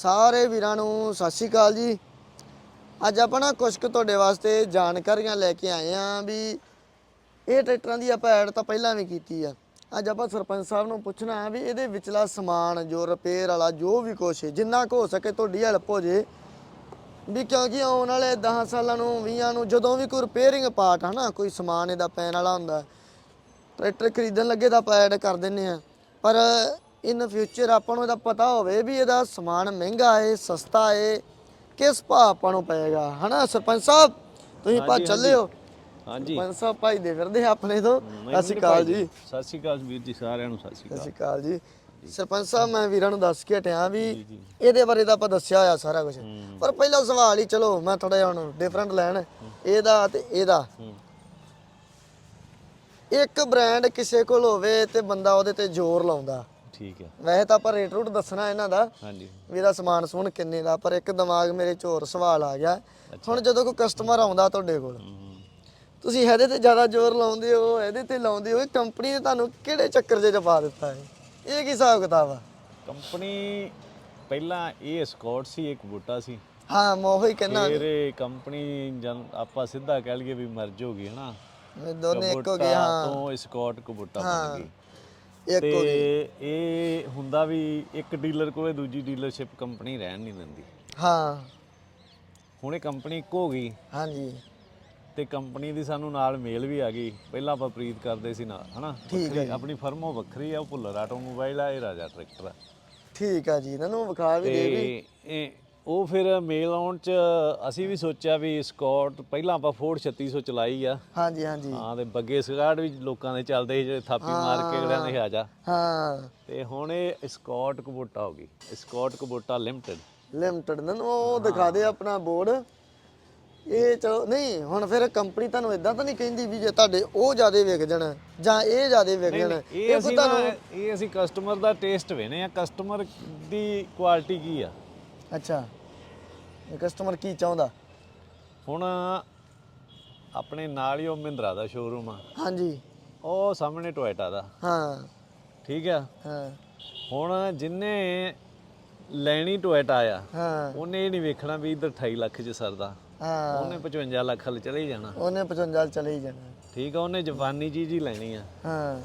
ਸਾਰੇ ਵੀਰਾਂ ਨੂੰ ਸਤਿ ਸ਼੍ਰੀ ਅਕਾਲ ਜੀ। ਅੱਜ ਆਪਾਂ ਨਾ ਕੁਝ ਕੁ ਤੁਹਾਡੇ ਵਾਸਤੇ ਜਾਣਕਾਰੀਆਂ ਲੈ ਕੇ ਆਏ ਆਂ ਵੀ ਇਹ ਟਰੈਕਟਰਾਂ ਦੀ ਆਪਾਂ ਐਡ ਤਾਂ ਪਹਿਲਾਂ ਵੀ ਕੀਤੀ ਆ। ਅੱਜ ਆਪਾਂ ਸਰਪੰਚ ਸਾਹਿਬ ਨੂੰ ਪੁੱਛਣਾ ਵੀ ਇਹਦੇ ਵਿਚਲਾ ਸਮਾਨ, ਜੋ ਰਿਪੇਅਰ ਵਾਲਾ, ਜੋ ਵੀ ਕੁਛ ਜਿੰਨਾ ਕੁ ਹੋ ਸਕੇ ਤੁਹਾਡੀ ਹੈਲਪ ਹੋ ਜੇ। ਵੀ ਕਿਉਂਕਿ ਆਉਣ ਵਾਲੇ 10 ਸਾਲਾਂ ਨੂੰ 20 ਨੂੰ ਜਦੋਂ ਵੀ ਕੋਈ ਰਿਪੇਅਰਿੰਗ ਪਾਰਟ ਹਨਾ ਕੋਈ ਸਮਾਨ ਇਹਦਾ ਪੈਣ ਵਾਲਾ ਹੁੰਦਾ, ਟਰੈਕਟਰ ਖਰੀਦਣ ਲੱਗੇ ਤਾਂ ਆਪਾਂ ਐਡ ਕਰ ਦਿੰਨੇ ਆ। ਪਰ ਇਨ ਫਿਊਚਰ ਆਪਾਂ ਨੂੰ ਇਹਦਾ ਪਤਾ ਹੋਵੇ ਵੀ ਇਹਦਾ ਸਮਾਨ ਮਹਿੰਗਾ ਹੈ ਸਸਤਾ ਹੈ ਕਿਸ ਭਾਅ ਆਪਾਂ ਨੂੰ ਪਏਗਾ। ਹਨਾ ਸਰਪੰਚ ਸਾਹਿਬ? ਤੁਸੀਂ ਪਾ ਚੱਲੇ ਹੋ? ਹਾਂਜੀ। ਸਰਪੰਚ ਸਾਹਿਬ ਭਾਈ ਦੇ ਫਿਰਦੇ ਆਪਣੇ ਤੋਂ। ਸਤਿ ਸ਼੍ਰੀ ਅਕਾਲ ਜੀ। ਸਤਿ ਸ਼੍ਰੀ ਅਕਾਲ ਵੀਰ ਜੀ ਸਾਰਿਆਂ ਨੂੰ ਸਤਿ ਸ਼੍ਰੀ ਸਤਿ ਅਕਾਲ ਸ਼੍ਰੀ ਅਕਾਲ। ਜੀ। ਸਰਪੰਚ ਸਾਹਿਬ ਮੈਂ ਵੀਰਾਂ ਨੂੰ ਦੱਸ ਕੇ ਹਟਿਆ ਵੀ ਇਹਦੇ ਬਾਰੇ ਤਾਂ ਆਪਾਂ ਦੱਸਿਆ ਹੋਇਆ ਸਾਰਾ ਕੁਝ ਪਰ ਪਹਿਲਾ ਸਵਾਲ ਹੀ ਚਲੋ ਮੈਂ ਥੋੜਾ ਜਿਹਾ ਹੁਣ ਡਿਫਰੈਂਟ ਲੈਣ। ਇਹਦਾ ਤੇ ਇਹਦਾ। ਇੱਕ ਬ੍ਰਾਂਡ ਕਿਸੇ ਕੋਲ ਹੋਵੇ ਤੇ ਬੰਦਾ ਉਹਦੇ ਤੇ ਜ਼ੋਰ ਲਾਉਂਦਾ। ਠੀਕ ਹੈ। ਵੈਸੇ ਤਾਂ ਆਪਾਂ ਰੇਟ ਰੂਟ ਦੱਸਣਾ ਇਹਨਾਂ ਦਾ। ਹਾਂਜੀ। ਵੀ ਇਹਦਾ ਸਮਾਨ ਸਮੂਨ ਕਿੰਨੇ ਦਾ। ਪਰ ਇੱਕ ਦਿਮਾਗ ਮੇਰੇ ਚ ਹੋਰ ਸਵਾਲ ਆ ਗਿਆ। ਹੁਣ ਜਦੋਂ ਕੋਈ ਕਸਟਮਰ ਆਉਂਦਾ ਤੁਹਾਡੇ ਕੋਲ। ਤੁਸੀਂ ਇਹਦੇ ਤੇ ਜ਼ਿਆਦਾ ਜ਼ੋਰ ਲਾਉਂਦੇ ਹੋ ਇਹਦੇ ਤੇ ਲਾਉਂਦੇ ਹੋ ਇਹ ਕੰਪਨੀ ਨੇ ਤੁਹਾਨੂੰ ਕਿਹੜੇ ਚੱਕਰ 'ਚ ਪਾ ਦਿੱਤਾ ਹੈ ਇਹ ਕੀ ਹਿਸਾਬ ਕਿਤਾਬ ਆ? ਕੰਪਨੀ ਪਹਿਲਾਂ ਇਹ ਸਕਾਟ ਸੀ ਇੱਕ ਬੂਟਾ ਸੀ। ਹਾਂ ਮੈਂ ਉਹੀ ਕਹਿਣਾ ਫਿਰ ਇਹ ਕੰਪਨੀ ਜਨ ਆਪਾਂ ਸਿੱਧਾ ਕਹਿ ਲਈਏ ਵੀ ਮਰਜ ਹੋ ਗਈ ਹਨਾ? ਦੋਨੇ ਇੱਕ ਹੋ ਗਏ ਹਾਂ। ਤੋਂ ਸਕਾਟ ਕਬੂਟਾ ਬਣ ਗਈ। ਇੱਕ ਹੋ ਇਹ ਹੁੰਦਾ ਵੀ ਇੱਕ ਡੀਲਰ ਕੋਲੇ ਦੂਜੀ ਡੀਲਰਸ਼ਿਪ ਕੰਪਨੀ ਰਹਿਣ ਨਹੀਂ ਦਿੰਦੀ। ਹਾਂ। ਹੁਣ ਇਹ ਕੰਪਨੀ ਇੱਕ ਹੋ ਗਈ। ਹਾਂਜੀ। ਤੇ ਕੰਪਨੀ ਦੀ ਸਾਨੂੰ ਨਾਲ ਮੇਲ ਵੀ ਆ ਗਈ। ਪਹਿਲਾਂ ਆਪਾਂ ਪ੍ਰੀਤ ਕਰਦੇ ਸੀ ਨਾ ਹਨਾ? ਵੱਖਰੀ- ਆਪਣੀ ਫਰਮ ਉਹ ਵੱਖਰੀ ਆ ਉਹ ਭੁੱਲਰ ਆਟੋਮੋਬਾਈਲ ਆ ਇਹ ਰਾਜਾ ਟਰੈਕਟਰ ਆ। ਠੀਕ ਆ ਜੀ ਇਹਨਾਂ ਨੂੰ ਵਿਖਾ ਵੀ ਦੇ ਵੀ। ਤੇ ਇਹ ਉਹ ਫਿਰ ਮੇਲ ਆਉਣ ਚ ਅਸੀਂ ਵੀ ਸੋਚਿਆ ਵੀ ਸਕਾਟ ਪਹਿਲਾਂ ਆਪਾਂ ਫੋਰਡ 3600 ਚਲਾਈ ਆ। ਹਾਂਜੀ ਹਾਂਜੀ। ਹਾਂ ਤੇ ਬੱਗੇ ਸਕਾਟ ਵੀ ਲੋਕਾਂ ਦੇ ਚੱਲਦੇ ਸੀ ਜਿਹੜੇ ਥਾਪੀ ਮਾਰ ਕੇ ਅਗਲਿਆਂ ਨੇ ਆ ਜਾ ਹਾਂ। ਤੇ ਹੁਣ ਇਹ ਸਕਾਟ ਕਬੂਟਾ ਹੋ ਗਈ। ਸਕਾਟ ਕਬੂਟਾ ਲਿਮਟਿਡ ਲਿਮਟਿਡ ਨੂੰ ਉਹ ਦਿਖਾ ਦੇ ਆਪਣਾ ਬੋਰਡ। ਇਹ ਚਲੋ ਨਹੀਂ ਹੁਣ ਫਿਰ ਕੰਪਨੀ ਤੁਹਾਨੂੰ ਇਦਾਂ ਤਾਂ ਨਹੀਂ ਕਹਿੰਦੀ ਵੀ ਜੇ ਤੁਹਾਡੇ ਉਹ ਜ਼ਿਆਦੇ ਵਿਕ ਜਾਣ ਜਾਂ ਇਹ ਜ਼ਿਆਦੇ ਵਿਕ ਜਾਣ। ਇਹ ਅਸੀਂ ਇਹ ਅਸੀਂ ਕਸਟਮਰ ਦਾ ਟੇਸਟ ਵੇਨੇ ਆ ਕਸਟਮਰ ਦੀ ਕੁਆਲਿਟੀ ਕੀ ਆ? ਅੱਛਾ। ਕਸਟਮਰ ਕੀ ਚਾਹੁੰਦਾ? ਹੁਣ ਆਪਣੇ ਨਾਲ ਹੀ ਉਹ ਮਹਿੰਦਰਾ ਦਾ ਸ਼ੋਰੂਮ ਆ। ਹਾਂਜੀ। ਉਹ ਸਾਹਮਣੇ ਟੋਇਟਾ ਦਾ। ਹਾਂ। ਠੀਕ ਆ? ਹਾਂ। ਹੁਣ ਜਿੰਨੇ ਲੈਣੀ ਟੋਇਟਾ ਆ ਹਾਂ। ਉਹਨੇ ਇਹ ਨਹੀਂ ਵੇਖਣਾ ਵੀ ਇਧਰ 28 ਲੱਖ ਚ ਸਰਦਾ। ਹਾਂ। ਉਹਨੇ 55 ਲੱਖ ਹਲ ਚਲੇ ਹੀ ਜਾਣਾ। ਉਹਨੇ 55 ਚਲੇ ਹੀ ਜਾਣਾ। ਠੀਕ ਆ? ਉਹਨੇ ਜਾਪਾਨੀ ਚੀਜ਼ ਹੀ ਲੈਣੀ ਆ। ਹਾਂ।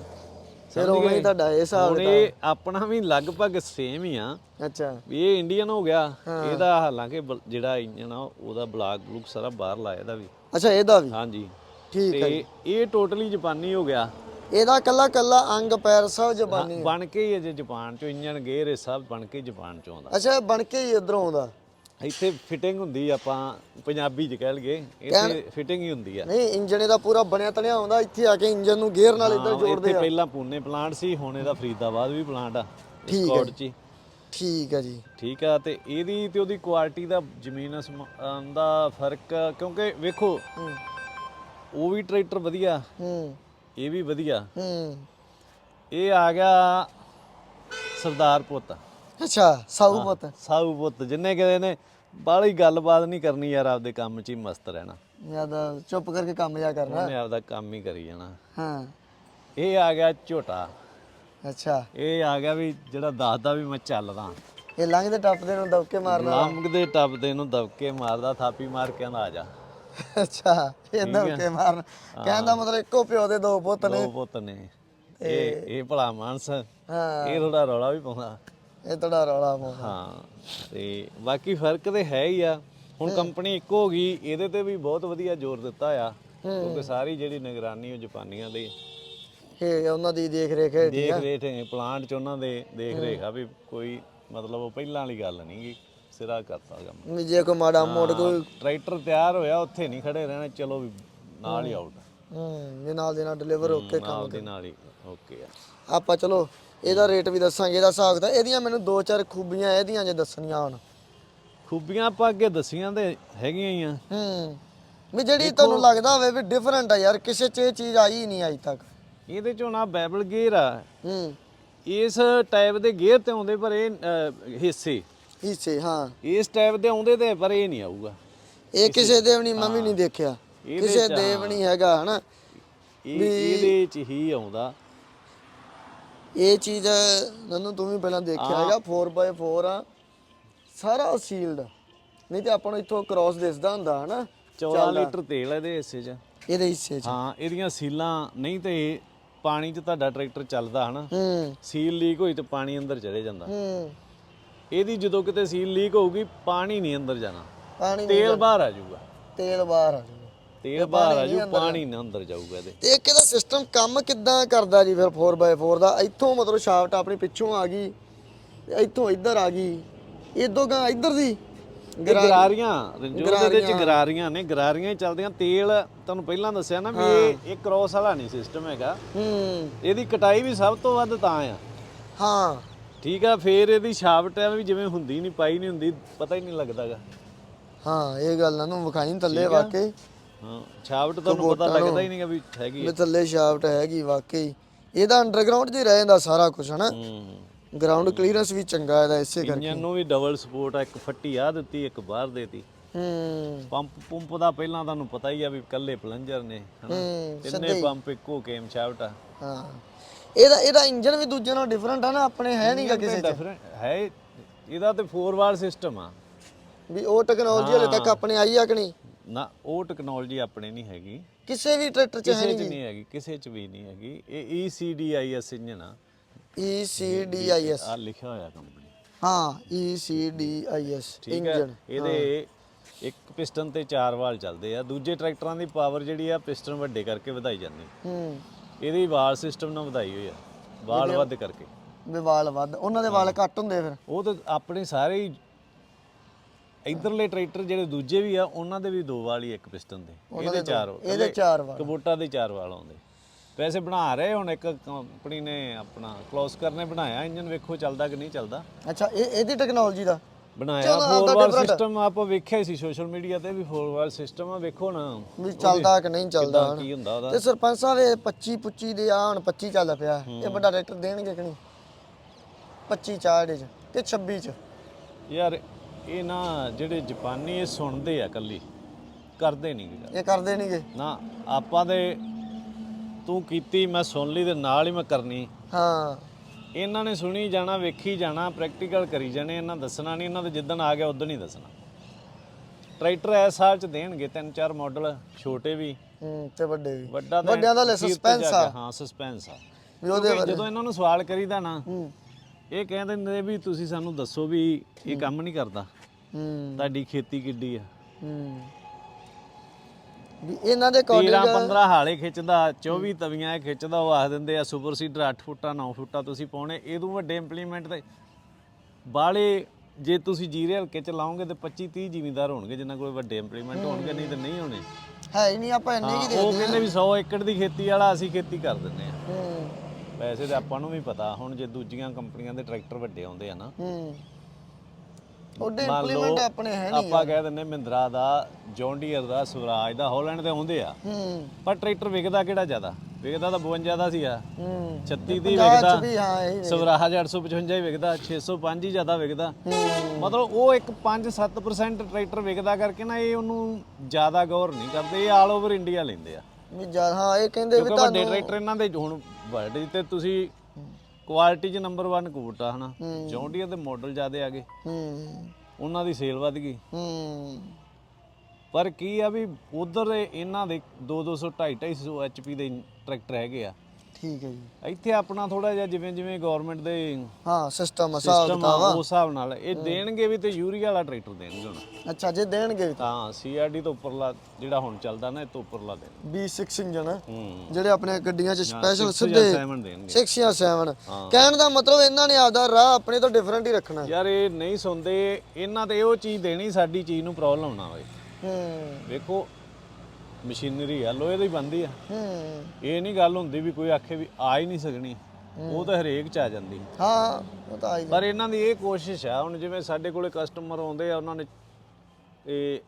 ਫਿਰ ਉਵੇਂ ਹੀ ਤੁਹਾਡਾ ਇਹ ਹਿਸਾਬ ਹੁਣ ਇਹ ਆਪਣਾ ਵੀ ਲਗਭਗ ਸੇਮ ਹੀ ਆ। ਅੱਛਾ। ਵੀ ਇਹ ਇੰਡੀਅਨ ਹੋ ਗਿਆ। ਇਹਦਾ ਹਾਲਾਂਕਿ ਬ- ਜਿਹੜਾ ਇੰਜਨ ਆ ਉਹਦਾ ਬਲਾਕ ਬਲੂਕ ਸਾਰਾ ਬਾਹਰ ਲਾਇਆ ਇਹਦਾ ਵੀ। ਅੱਛਾ ਇਹਦਾ ਵੀ? ਹਾਂਜੀ। ਠੀਕ ਤੇ ਇਹ ਟੋਟਲੀ ਜਾਪਾਨੀ ਹੋ ਗਿਆ। ਇਹਦਾ ਕੱਲਾ ਕੱਲਾ ਅੰਗ ਪੈਰ ਸਭ ਜ਼ਬਾਨੀ ਬਣ ਕੇ ਹੀ ਅਜੇ ਜਾਪਾਨ ਚੋਂ ਇੰਜਨ ਗੇਅਰ ਇਹ ਸਭ ਬਣ ਕੇ ਜਾਪਾਨ ਚੋਂ ਆਉਂਦਾ। ਅੱਛਾ ਇਹ ਬਣ ਕੇ ਹੀ ਇਧਰੋਂ ਆਉਂਦਾ। ਇੱਥੇ ਫਿਟਿੰਗ ਹੁੰਦੀ ਆ, ਆਪਾਂ ਪੰਜਾਬੀ ਚ ਕਹਿ ਲਈਏ ਇੱਥੇ ਫਿਟਿੰਗ ਹੀ ਹੁੰਦੀ ਆ। ਨਹੀਂ ਇੰਜਨ ਇਹਦਾ ਪੂਰਾ ਬਣਿਆ ਤਣਿਆ ਆਉਂਦਾ ਇੱਥੇ ਆ ਕੇ ਇੰਜਨ ਨੂੰ ਗੇਅਰ ਨਾਲ ਇੱਧਰ ਹਾਂ, ਜੋੜਦੇ ਇੱਥੇ ਆ। ਪਹਿਲਾਂ ਪੂਨੇ ਪਲਾਂਟ ਸੀ ਹੁਣ ਇਹਦਾ ਫਰੀਦਾਬਾਦ ਵੀ ਪਲਾਂਟ ਆ ਸਕਾਟ ਚ ਹੀ। ਠੀਕ ਆ ਜੀ। ਠੀਕ ਆ ਤੇ ਇਹਦੀ ਤੇ ਉਹਦੀ ਕੁਆਲਿਟੀ ਦਾ ਜ਼ਮੀਨ ਅਸਮਾਨ ਦਾ ਫ਼ਰਕ ਕਿਉਂਕਿ ਵੇਖੋ ਹੂੰ। ਉਹ ਵੀ ਟਰੈਕਟਰ ਵਧੀਆ ਹੂੰ। ਇਹ ਵੀ ਵਧੀਆ। ਹੂੰ। ਇਹ ਆ ਗਿਆ ਸਰਦਾਰ ਪੁੱਤ। ਅੱਛਾ ਸਾਊ ਪੁੱਤ। ਸਾਊ ਪੁੱਤ ਜਿੰਨੇ ਕਹਿੰਦੇ ਨੇ ਬਾਹਲੀ ਗੱਲਬਾਤ ਨਹੀਂ ਕਰਨੀ ਯਾਰ ਆਪਦੇ ਕੰਮ 'ਚ ਹੀ ਮਸਤ ਰਹਿਣਾ। ਜ਼ਿਆਦਾ ਚੁੱਪ ਕਰਕੇ ਕੰਮ ਜਾ ਕਰਨਾ ਉਹਨੇ ਆਪਦਾ ਕੰਮ ਹੀ ਕਰੀ ਜਾਣਾ। ਹਾਂ। ਇਹ ਆ ਗਿਆ ਝੋਟਾ। ਅੱਛਾ। ਇਹ ਆ ਗਿਆ ਵੀ ਜਿਹੜਾ ਦੱਸਦਾ ਵੀ ਮੈਂ ਚੱਲਦਾ। ਇਹ ਲੰਘਦੇ ਟੱਪਦੇ ਨੂੰ ਦਬਕੇ ਮਾਰਨਾ। ਲੰਘਦੇ ਟੱਪਦੇ ਨੂੰ ਦਬਕੇ ਮਾਰਦਾ ਥਾਪੀ ਮਾਰ ਕੇ ਆਂਦਾ ਆ ਜਾ। ਅੱਛਾ ਇਹ ਦਬਕੇ ਮਾਰਨ। ਕਹਿੰਦਾ ਮਤਲਬ ਇੱਕੋ ਪਿਓ ਦੇ ਦੋ ਪੁੱਤ ਨੇ। ਦੋ ਪੁੱਤ ਨੇ। ਇਹ ਇਹ ਭਲਾ ਮਾਨਸ। ਹਾਂ। ਇਹ ਥੋੜਾ ਰੌਲਾ ਵੀ ਪਾਉਂਦਾ। ਇਹ ਤੁਹਾਡਾ ਰੌਲਾ ਪਾਉਂਦਾ ਹਾਂ। ਤੇ ਬਾਕੀ ਫ਼ਰਕ ਤੇ ਹੈ ਹੀ ਆ। ਹੁਣ ਕੰਪਨੀ ਇੱਕ ਹੋ ਗਈ ਇਹਦੇ ਤੇ ਵੀ ਬਹੁਤ ਵਧੀਆ ਜ਼ੋਰ ਦਿੱਤਾ ਆ। ਕਿਉਂਕਿ ਸਾਰੀ ਜਿਹੜੀ ਨਿਗਰਾਨੀ ਉਹ ਜਾਪਾਨੀਆਂ ਦੀ। ਇਹ ਉਹਨਾਂ ਦੀ ਦੇਖ ਰੇਖ ਹੈ ਦੇਖ ਰੇਖ ਹੈ ਪਲਾਂਟ ਚ ਉਹਨਾਂ ਦੇ ਦੇਖ ਰੇਖ ਆ ਵੀ ਕੋਈ ਮਤਲਬ ਉਹ ਪਹਿਲਾਂ ਵਾਲੀ ਗੱਲ ਨਹੀਂ ਗੀ ਸਿਰਾ ਕਰਤਾ ਕੰਮ। ਜੇ ਕੋਈ ਮਾੜਾ ਮੋੜ ਕੋਈ ਟਰੈਕਟਰ ਤਿਆਰ ਹੋਇਆ ਉੱਥੇ ਨਹੀਂ ਖੜੇ ਰਹਿਣਾ ਚਲੋ ਵੀ ਨਾਲ ਹੀ ਆਊਟ ਹੂੰ ਜੇ ਨਾਲ ਦੇ ਨਾਲ ਡਿਲੀਵਰ ਹੋ ਕੇ ਨਾਲ ਦੇ ਨਾਲ ਹੀ ਓਕੇ ਆ। ਆਪਾਂ ਚਲੋ ਇਹਦਾ ਰੇਟ ਵੀ ਦੱਸਾਂਗੇ ਇਹਦਾ ਹਿਸਾਬ ਤਾਂ ਇਹਦੀਆਂ ਮੈਨੂੰ ਦੋ ਚਾਰ ਖੂਬੀਆਂ ਇਹਦੀਆਂ ਜੇ ਦੱਸਣੀਆਂ ਹੁਣ। ਖੂਬੀਆਂ ਆਪਾਂ ਅੱਗੇ ਦਸੀਆਂ ਤੇ ਹੈਗੀਆਂ ਹੀ ਆ। ਹੂੰ ਵੀ ਜਿਹੜੀ ਤੁਹਾਨੂੰ ਲੱਗਦਾ ਹੋਵੇ ਵੀ ਡਿਫਰੈਂਟ ਆ ਯਾਰ ਕਿਸੇ ਚ ਇਹ ਚੀਜ਼ ਆਈ ਹੀ ਨਹੀਂ ਅਜੇ ਤੱਕ। ਇਹਦੇ ਚੋਂ ਨਾ ਬੈਬਲ ਗੇਅਰ ਆ। ਹੂੰ। ਇਸ ਟਾਈਪ ਦੇ ਗੇਅਰ ਤੇ ਆਉਂਦੇ ਪਰ ਇਹ ਅਹ, ਹਿੱਸੇ। ਹਿੱਸੇ ਹਾਂ। ਇਸ ਟਾਈਪ ਦੇ ਆਉਂਦੇ ਤੇ ਪਰ ਇਹ ਨਹੀਂ ਆਊਗਾ। ਇਹ ਕਿਸੇ ਦੇ ਵੀ ਨਹੀਂ ਮੈਂ ਵੀ ਨਹੀਂ ਦੇਖਿਆ। ਇਹਦੇ ਕਿਸੇ ਚ ਦੇ ਵੀ ਨਹੀਂ ਹੈਗਾ ਹਨਾ? ਇਹ ਇਹਦੇ ਚ ਹੀ ਆਉਂਦਾ। ਇਹ ਚੀਜ਼ ਨੰਨੂ ਤੂੰ ਵੀ ਪਹਿਲਾਂ ਦੇਖਿਆ ਹੈਗਾ 4x4 ਆ। ਸਾਰਾ ਸੀਲਡ ਨਹੀਂ ਤੇ ਆਪਾਂ ਨੂੰ ਇੱਥੋਂ ਕ੍ਰਾਸ ਦਿਸਦਾ ਹੁੰਦਾ ਹਨਾ? 14 ਲੀਟਰ ਤੇਲ ਹੈ ਇਹਦੇ ਹਿੱਸੇ 'ਚ। ਇਹਦੇ ਹਿੱਸੇ 'ਚ। ਹਾਂ ਇਹਦੀਆਂ ਸੀਲਾਂ ਨਹੀਂ ਤੇ ਪਾਣੀ 'ਚ ਤੁਹਾਡਾ ਟਰੈਕਟਰ ਚੱਲਦਾ ਹਨਾ? ਸੀਲ ਲੀਕ ਹੋਈ ਤੇ ਪਾਣੀ ਅੰਦਰ ਚਲੇ ਜਾਂਦਾ। ਹੂੰ। ਇਹਦੀ ਜਦੋਂ ਕਿਤੇ ਸੀਲ ਲੀਕ ਹੋਊਗੀ ਪਾਣੀ ਨਹੀਂ ਅੰਦਰ ਜਾਣਾ। ਤੇਲ ਬਾਹਰ ਆ ਜਾਊਗਾ। ਤੇਲ ਬਾਹਰ ਆ ਜਾਊਗਾ ਤੇਲ ਬਾਹਰ ਆ ਜਾਊ ਪਾਣੀ ਨਾ ਅੰਦਰ ਜਾਊਗਾ ਇਹਦੇ। ਤੇ ਇੱਕ ਇਹਦਾ ਸਿਸਟਮ ਕੰਮ ਕਿੱਦਾਂ ਕਰਦਾ ਜੀ ਫਿਰ 4x4 ਦਾ? ਇੱਥੋਂ ਮਤਲਬ ਸ਼ਾਫਟ ਆਪਣੀ ਪਿੱਛੋਂ ਆ ਗਈ ਤੇ ਇੱਥੋਂ ਇੱਧਰ ਆ ਗਈ। ਇਦੋਂ ਗਾ ਇੱਧਰ ਦੀ? ਇਹ ਗਰਾਰੀਆਂ। ਰਣਜੋਤ ਦੇ ਵਿੱਚ ਗਰਾਰੀਆਂ। ਨੇ ਗਰਾਰੀਆਂ ਹੀ ਚੱਲਦੀਆਂ। ਤੇਲ ਤੁਹਾਨੂੰ ਪਹਿਲਾਂ ਦੱਸਿਆ ਨਾ ਵੀ ਇਹ ਇਹ ਕ੍ਰੋਸ ਵਾਲਾ ਨਹੀਂ ਸਿਸਟਮ ਹੈਗਾ। ਹੂੰ। ਇਹਦੀ ਕਟਾਈ ਵੀ ਸਭ ਤੋਂ ਵੱਧ ਤਾਂ ਆ। ਹਾਂ। ਠੀਕ ਆ ਫੇਰ ਇਹਦੀ ਸ਼ਾਫਟ ਐ ਵੀ ਜਿਵੇਂ ਹੁੰਦੀ ਨਹੀਂ ਪਾਈ ਨਹੀਂ ਹੁੰਦੀ ਪਤਾ ਹੀ ਨਹੀਂ ਲੱਗਦਾਗਾ। ਹਾਂ ਇਹ ਗੱਲ ਨਾ ਨੂੰ ਵਿਖਾਈ ਥੱਲੇ ਵਾਕਈ। ਹਾਂ ਸ਼ਾਫਟ ਤੁਹਾਨੂੰ ਪਤਾ ਲੱਗਦਾ ਹੀ ਨਹੀਂਗਾ ਵੀ ਹੈਗੀ ਵੀ ਥੱਲੇ ਸ਼ਾਫਟ ਹੈਗੀ ਵਾਕਈ। ਇਹਦਾ ਅੰਡਰਗਰਾਉਂਡ 'ਚ ਹੀ ਰਹਿ ਜਾਂਦਾ ਸਾਰਾ ਕੁਝ ਹਨਾ? ਹੂੰ। ਗਰਾਊਂਡ ਕਲੀਅਰੈਂਸ ਵੀ ਚੰਗਾ ਇਹਦਾ ਇਸੇ ਕਰਕੇ। ਇੰਜਨ ਨੂੰ ਵੀ ਡਬਲ ਸਪੋਰਟ ਆ ਇੱਕ ਫੱਟੀ ਆ ਦਿੱਤੀ ਇੱਕ ਬਾਹਰ ਦੇਤੀ। ਹੂੰ। ਪੰਪ ਪੰਪ ਦਾ ਪਹਿਲਾਂ ਤੁਹਾਨੂੰ ਪਤਾ ਹੀ ਆ ਵੀ ਕੱਲੇ ਪਲੰਜਰ ਨੇ ਹਨਾ? ਹੂੰ ਤਿੰਨੇ ਪੰਪ ਇੱਕੋ ਕੇਮ ਸ਼ਾਫਟ ਆ। ਹਾਂ। ਇਹਦਾ ਇਹਦਾ ਇੰਜਨ ਵੀ ਦੂਜੇ ਨਾਲੋਂ ਡਿਫਰੈਂਟ ਆ ਨਾ ਆਪਣੇ ਹੈ ਨਹੀਂਗਾ ਕਿਸੇ 'ਚ। Different ਹੈ ਇਹਦਾ ਤੇ 4 ਵਾਲ ਸਿਸਟਮ ਆ। ਵੀ ਉਹ ਟੈਕਨੋਲੋਜੀ ਹਲੇ ਤੱਕ ਆਪਣੇ ਆਈ ਆ ਕਿ ਨਹੀਂ? ਨਾ ਉਹ ਟੈਕਨੋਲੋਜੀ ਆਪਣੇ ਨਹੀਂ ਹੈਗੀ। ਕਿਸੇ ਵੀ ਟਰੈਕਟਰ 'ਚ ਹੈ ਕਿਸੇ 'ਚ ਨਹੀਂ। ਨਹੀਂ ਹੈਗੀ ਕਿਸੇ 'ਚ ਵੀ ਨਹੀਂ ਹੈਗੀ। ਇਹ ECDIS ਇੰਜਨ ਆ। E C D I S ਆ ਲਿਖਿਆ ਹੋਇਆ ਕੰਪਨੀ ਹਾਂ E C D I S ਠੀਕ ਹੈ। ਇੰਜਨ ਇਹਦੇ ਇੱਕ ਪਿਸਟਨ ਤੇ ਚਾਰ ਵਾਲ ਚੱਲਦੇ ਆ। ਦੂਜੇ ਟਰੈਕਟਰਾਂ ਦੀ ਪਾਵਰ ਜਿਹੜੀ ਆ ਪਿਸਟਨ ਵੱਡੇ ਕਰਕੇ ਵਧਾਈ ਜਾਂਦੀ ਹੂੰ। ਇਹਦੀ ਵਾਲ ਸਿਸਟਮ ਨਾਲ ਵਧਾਈ ਹੋਈ ਆ। ਵਾਲ ਵੱਧ ਕਰਕੇ। ਵੀ ਵਾਲ ਵੱਧ। ਉਹਨਾਂ ਦੇ ਵਾਲ ਘੱਟ ਹੁੰਦੇ ਫਿਰ। ਉਹ ਤਾਂ ਆਪਣੇ ਸਾਰੇ ਹੀ ਇਧਰਲੇ ਟਰੈਕਟਰ ਜਿਹੜੇ ਦੂਜੇ ਵੀ ਆ ਉਹਨਾਂ ਦੇ ਵੀ ਦੋ ਵਾਲ ਇੱਕ ਪਿਸਟਨ ਦੇ। ਇਹਦੇ ਚਾਰ ਇਹਦੇ ਚਾਰ ਵਾਲ। ਕਬੂਟਾ ਦੇ ਚਾਰ ਵਾਲ ਆਉਂਦੇ। ਵੈਸੇ ਬਣਾ ਰਹੇ ਹੁਣ ਇੱਕ ਕੰਪਨੀ ਨੇ ਆਪਣਾ ਕਲੋਸਕਰ ਨੇ ਬਣਾਇਆ ਇੰਜਨ ਵੇਖੋ ਚੱਲਦਾ ਕਿ ਨਹੀਂ ਚੱਲਦਾ। ਅੱਛਾ ਇਹ ਇਹਦੀ ਟੈਕਨੋਲੋਜੀ ਦਾ? ਬਣਾਇਆ ਫੋਰ ਵਾਲ ਸਿਸਟਮ ਆਪਾਂ ਵੇਖਿਆ ਸੀ ਸੋਸ਼ਲ ਮੀਡੀਆ ਤੇ ਵੀ ਫੋਰ ਵਾਲ ਸਿਸਟਮ ਆ ਵੇਖੋ ਨਾ। ਵੀ ਚੱਲਦਾ ਕਿ ਨਹੀਂ ਚੱਲਦਾ ਕੀ ਹੁੰਦਾ ਉਹਦਾ। ਤੇ ਸਰਪੰਚ ਸਾਹਿਬ ਇਹ 25 25 ਦੇ ਆ ਹੁਣ 25 ਚੱਲ ਪਿਆ। ਇਹ ਵੱਡਾ ਟਰੈਕਟਰ ਦੇਣਗੇ ਕਿ ਨਹੀਂ? 25 ਚਾਰ ਚ ਤੇ 26 ਚ। ਯਾਰ ਇਹ ਨਾ ਜਿਹੜੇ ਜਾਪਾਨੀ ਇਹ ਸੁਣਦੇ ਆ ਕੱਲੀ ਕਰਦੇ ਨਹੀਂ ਗੀ। ਇਹ ਕਰਦੇ ਨਹੀਂਗੇ ਨਾ ਆਪਾਂ ਦੇ ਤੂੰ ਕੀਤੀ ਮੈਂ ਸੁਣ ਲਈ ਤੇ ਨਾਲ ਹੀ ਮੈਂ ਕਰਨੀ। ਹਾਂ। ਇਹਨਾਂ ਨੇ ਸੁਣੀ ਜਾਣਾ ਵੇਖੀ ਜਾਣਾ ਪ੍ਰੈਕਟੀਕਲ ਕਰੀ ਜਾਣੇ ਇਹਨਾਂ ਦੱਸਣਾ ਨਹੀਂ ਇਹਨਾਂ ਦੇ ਜਿੱਦਣ ਆ ਗਿਆ ਉਦੋਂ ਹੀ ਦੱਸਣਾ। ਟਰੈਕਟਰ ਇਸ ਸਾਲ ਚ ਦੇਣਗੇ ਤਿੰਨ ਚਾਰ ਮਾਡਲ ਛੋਟੇ ਵੀ। ਹੂੰ ਤੇ ਵੱਡੇ ਵੀ। ਵੱਡਾ ਤਾਂ ਵੱਡਿਆਂ ਦਾ ਲੈ ਅਖੀਰ ਤੇ suspense ਜਾ ਕੇ- ਆ। ਹਾਂ ਸਸਪੈਂਸ ਆ। ਵੀ ਉਹਦੇ ਕਿਉਂਕਿ ਜਦੋਂ ਇਹਨਾਂ ਨੂੰ ਸਵਾਲ ਕਰੀਦਾ ਨਾ ਹੂੰ। ਇਹ ਕਹਿੰਦੇ ਨੇ ਵੀ ਤੁਸੀਂ ਸਾਨੂੰ ਦੱਸੋ ਵੀ ਇਹ ਕੰਮ ਨਹੀਂ ਕਰਦਾ। ਹੂੰ। ਤੁਹਾਡੀ ਖੇਤੀ ਕਿੱਡੀ ਆ। ਹੂੰ। ਵੀ ਇਹਨਾਂ ਦੇ ਅਕੋਰਡਿੰਗ 13 15 ਹਾਲੇ ਖਿੱਚਦਾ 24 ਤਵੀਆਂ ਇਹ ਖਿੱਚਦਾ ਉਹ ਆਖ ਦਿੰਦੇ ਆ ਸੁਪਰ ਸੀਡਰ 8 ਫੁੱਟਾ 9 ਫੁੱਟਾ ਤੁਸੀਂ ਪਾਉਣੇ ਇਹਦੋਂ ਵੱਡੇ ਇੰਪਲੀਮੈਂਟ ਤੇ ਬਾਲੇ ਜੇ ਤੁਸੀਂ ਜੀਰੇ ਹਲਕੇ ਚ ਲਾਓਗੇ ਤੇ 25 30 ਜ਼ਿਮੀਂਦਾਰ ਹੋਣਗੇ ਜਿਨ੍ਹਾਂ ਕੋਲ ਵੱਡੇ ਇੰਪਲੀਮੈਂਟ ਹੋਣਗੇ ਨਹੀਂ ਤੇ ਨਹੀਂ ਹੋਣੇ। ਹੈ ਹੀ ਨਹੀਂ ਆਪਾਂ ਇੰਨੇ ਕੀ ਹਾਂ, ਉਹ ਦੇਖਦੇ ਕਹਿੰਦੇ ਵੀ 100 ਏਕੜ ਦੀ ਖੇਤੀ ਵਾਲਾ ਅਸੀਂ ਖੇਤੀ ਕਰ ਦਿੰਦੇ ਆ। ਹੂੰ। ਵੈਸੇ ਤੇ ਆਪਾਂ ਨੂੰ ਵੀ ਪਤਾ ਹੁਣ ਜੇ ਦੂਜੀਆਂ ਕੰਪਨੀਆਂ ਦੇ ਟਰੈਕਟਰ ਵੱਡੇ ਆਉਂਦੇ ਆ ਨਾ। ਹੂੰ। ਉਹਦੇ ਮੰਨ ਲਓ ਇੰਪਲੀਮੈਂਟ ਆਪਣੇ ਹੈ ਨਹੀਂ ਆਪਾਂ ਕਹਿ ਦਿੰਦੇ ਮਹਿੰਦਰਾ ਦਾ ਜੌਂਡੀਅਰ ਦਾ ਸਵਰਾਜ ਦਾ ਹਾਲੈਂਡ ਦੇ ਆਉਂਦੇ ਆ। ਹੂੰ। ਪਰ ਟਰੈਕਟਰ ਵਿਕਦਾ ਕਿਹੜਾ ਜ਼ਿਆਦਾ? ਵਿਕਦਾ ਤਾਂ 52 ਦਾ ਸੀ ਆ। ਹੂੰ। 36 ਦੀ ਪੰਜਾਬ ਵਿਕਦਾ। ਵੀ ਹਾਂ ਇਹ ਸਵਰਾਜ 855 ਹੀ ਵਿਕਦਾ 605 ਹੀ ਜ਼ਿਆਦਾ ਵਿਕਦਾ। ਮਤਲਬ ਉਹ ਇੱਕ 5-7% ਟਰੈਕਟਰ ਵਿਕਦਾ ਕਰਕੇ ਨਾ ਇਹ ਉਹਨੂੰ ਜ਼ਿਆਦਾ ਗੌਰ ਨਹੀਂ ਕਰਦੇ ਇਹ ਆਲ ਓਵਰ ਇੰਡੀਆ ਲੈਂਦੇ ਆ। ਵੀ ਜਾ ਹਾਂ ਇਹ ਕਹਿੰਦੇ ਵੀ ਕਿਉਂਕਿ ਵੱਡੇ ਟਰੈਕਟਰ ਇਹਨਾਂ ਦੇ ਹੁਣ ਵੱਡੇ ਤੇ ਤੁਸੀਂ ਕੁਆਲਿਟੀ 'ਚ ਨੰਬਰ 1 ਕਬੂਟਾ ਹਨਾ? ਜੌਂਡੀਅਰ ਦੇ ਮਾਡਲ ਜ਼ਿਆਦੇ ਆ ਗਏ। ਹੂੰ। ਉਹਨਾਂ ਦੀ ਸੇਲ ਵੱਧ ਗਈ। ਹੂੰ। ਪਰ ਕੀ ਆ ਵੀ ਉਧਰ ਇਹਨਾਂ ਦੇ 2 200 250 250 ਐਚਪੀ ਦੇ ਟਰੈਕਟਰ ਹੈਗੇ ਆ। ਠੀਕ ਹੈ ਜੀ। ਇੱਥੇ ਆਪਣਾ ਥੋੜਾ ਜਿਹਾ ਜਿਵੇਂ ਜਿਵੇਂ ਗਵਰਨਮੈਂਟ ਦੇ ਹਾਂ ਸਿਸਟਮ ਹਿਸਾਬ ਸਿਸਟਮ ਆ। ਉਸ ਹਿਸਾਬ ਨਾਲ ਇਹ ਦੇਣਗੇ ਵੀ ਤੇ ਯੂਰੀਆ ਵਾਲਾ ਟਰੈਕਟਰ ਦੇਣਗੇ ਹੁਣ। ਅੱਛਾ ਜੇ ਦੇਣਗੇ ਤਾਂ। ਸੀਆਰਡੀ ਤੋਂ ਉੱਪਰਲਾ ਜਿਹੜਾ ਹੁਣ ਚੱਲਦਾ ਨਾ ਇਹ ਤੋਂ ਉੱਪਰਲਾ ਦੇਣ B6 ਇੰਜਨ ਹੂੰ। ਜਿਹੜੇ ਆਪਣੇ ਗੱਡੀਆਂ 'ਚ ਸਪੈਸ਼ਲ ਸਿੱਧੇ ਜਾਂ seven ਦੇਣਗੇ। 6 ਜਾਂ 7 ਕਹਿਣ ਦਾ ਮਤਲਬ ਇਹਨਾਂ ਨੇ ਆਪਦਾ ਰਾਹ ਆਪਣੇ ਤੋਂ ਡਿਫਰੈਂਟ ਹੀ ਰੱਖਣਾ। ਯਾਰ ਇਹ ਨਹੀਂ ਸੁਣਦੇ ਇਹਨਾਂ ਤੇ ਉਹ ਚੀਜ਼ ਦੇਣੀ ਸਾਡੀ ਚੀਜ਼ ਨੂੰ ਪ੍ਰੋਬਲਮ ਨਾ ਹੋਵੇ ਹੂੰ। ਵੇਖੋ ਮਸ਼ੀਨਰੀ ਆ ਲੋਹੇ ਦੀ ਬੰਦੀ ਆ। ਹੂੰ। ਇਹ ਨਹੀਂ ਗੱਲ ਹੁੰਦੀ ਵੀ ਕੋਈ ਆਖੇ ਵੀ ਆ ਹੀ ਨਹੀਂ ਸਕਣੀ। ਉਹ ਤਾਂ ਹਰੇਕ ਚ ਆ ਜਾਂਦੀ। ਹਾਂ ਉਹ ਤਾਂ ਆਈ ਪਰ ਇਹਨਾਂ ਦੀ ਇਹ ਕੋਸ਼ਿਸ਼ ਆ ਹੁਣ ਜਿਵੇਂ ਸਾਡੇ ਕੋਲੇ ਕਸਟਮਰ ਆਉਂਦੇ ਆ ਉਹਨਾਂ ਨੇ ਇਹ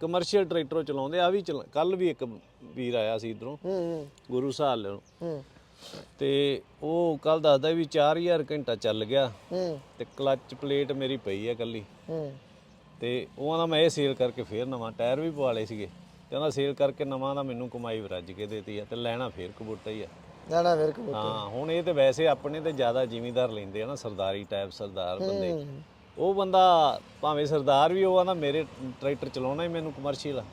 ਕਮਰਸ਼ੀਅਲ ਟਰੈਕਟਰ ਚਲਾਉਂਦੇ ਆ ਵੀ ਕੱਲ ਵੀ ਇੱਕ ਵੀਰ ਆਇਆ ਸੀ ਇਧਰੋਂ ਹੂੰ ਗੁਰੂ ਸਾਹਿਬ ਵੱਲੋਂ। ਹੂੰ। ਤੇ ਉਹ ਕੱਲ ਦੱਸਦਾ ਵੀ 4000 ਘੰਟਾ ਚੱਲ ਗਿਆ। ਹੂੰ। ਤੇ ਕਲੱਚ ਪਲੇਟ ਮੇਰੀ ਪਈ ਆ ਕੱਲੀ ਹੂੰ। ਤੇ ਉਹਨਾਂ ਦਾ ਮੈਂ ਇਹ ਸੇਲ ਕਰਕੇ ਫੇਰ ਨਵਾਂ ਟਾਇਰ ਵੀ ਪਵਾ ਲਏ ਸੀਗੇ। ਕਹਿੰਦਾ ਸੇਲ ਕਰਕੇ ਨਵਾਂ ਦਾ ਮੈਨੂੰ ਕਮਾਈ ਵਰਜ ਕੇ ਦੇਤੀ ਆ ਤੇ ਲੈਣਾ ਫੇਰ ਕਬੂਟਾ ਹੀ ਆ। ਜਾਣਾ ਫਿਰ ਕਬੂਤਰ। ਹਾਂ ਹੁਣ ਇਹ ਤੇ ਵੈਸੇ ਆਪਣੇ ਤੇ ਜ਼ਿਆਦਾ ਜ਼ਿਮੀਦਾਰ ਲੈਂਦੇ ਆ ਨਾ ਸਰਦਾਰੀ ਟਾਈਪ ਸਰਦਾਰ ਬੰਦੇ। ਉਹ ਬੰਦਾ ਭਾਵੇਂ ਸਰਦਾਰ ਵੀ ਉਹ ਆਂਦਾ ਮੇਰੇ ਟਰੈਕਟਰ ਚਲਾਉਣਾ ਹੀ ਮੈਨੂੰ ਕਮਰਸ਼ੀਅਲ ਆ।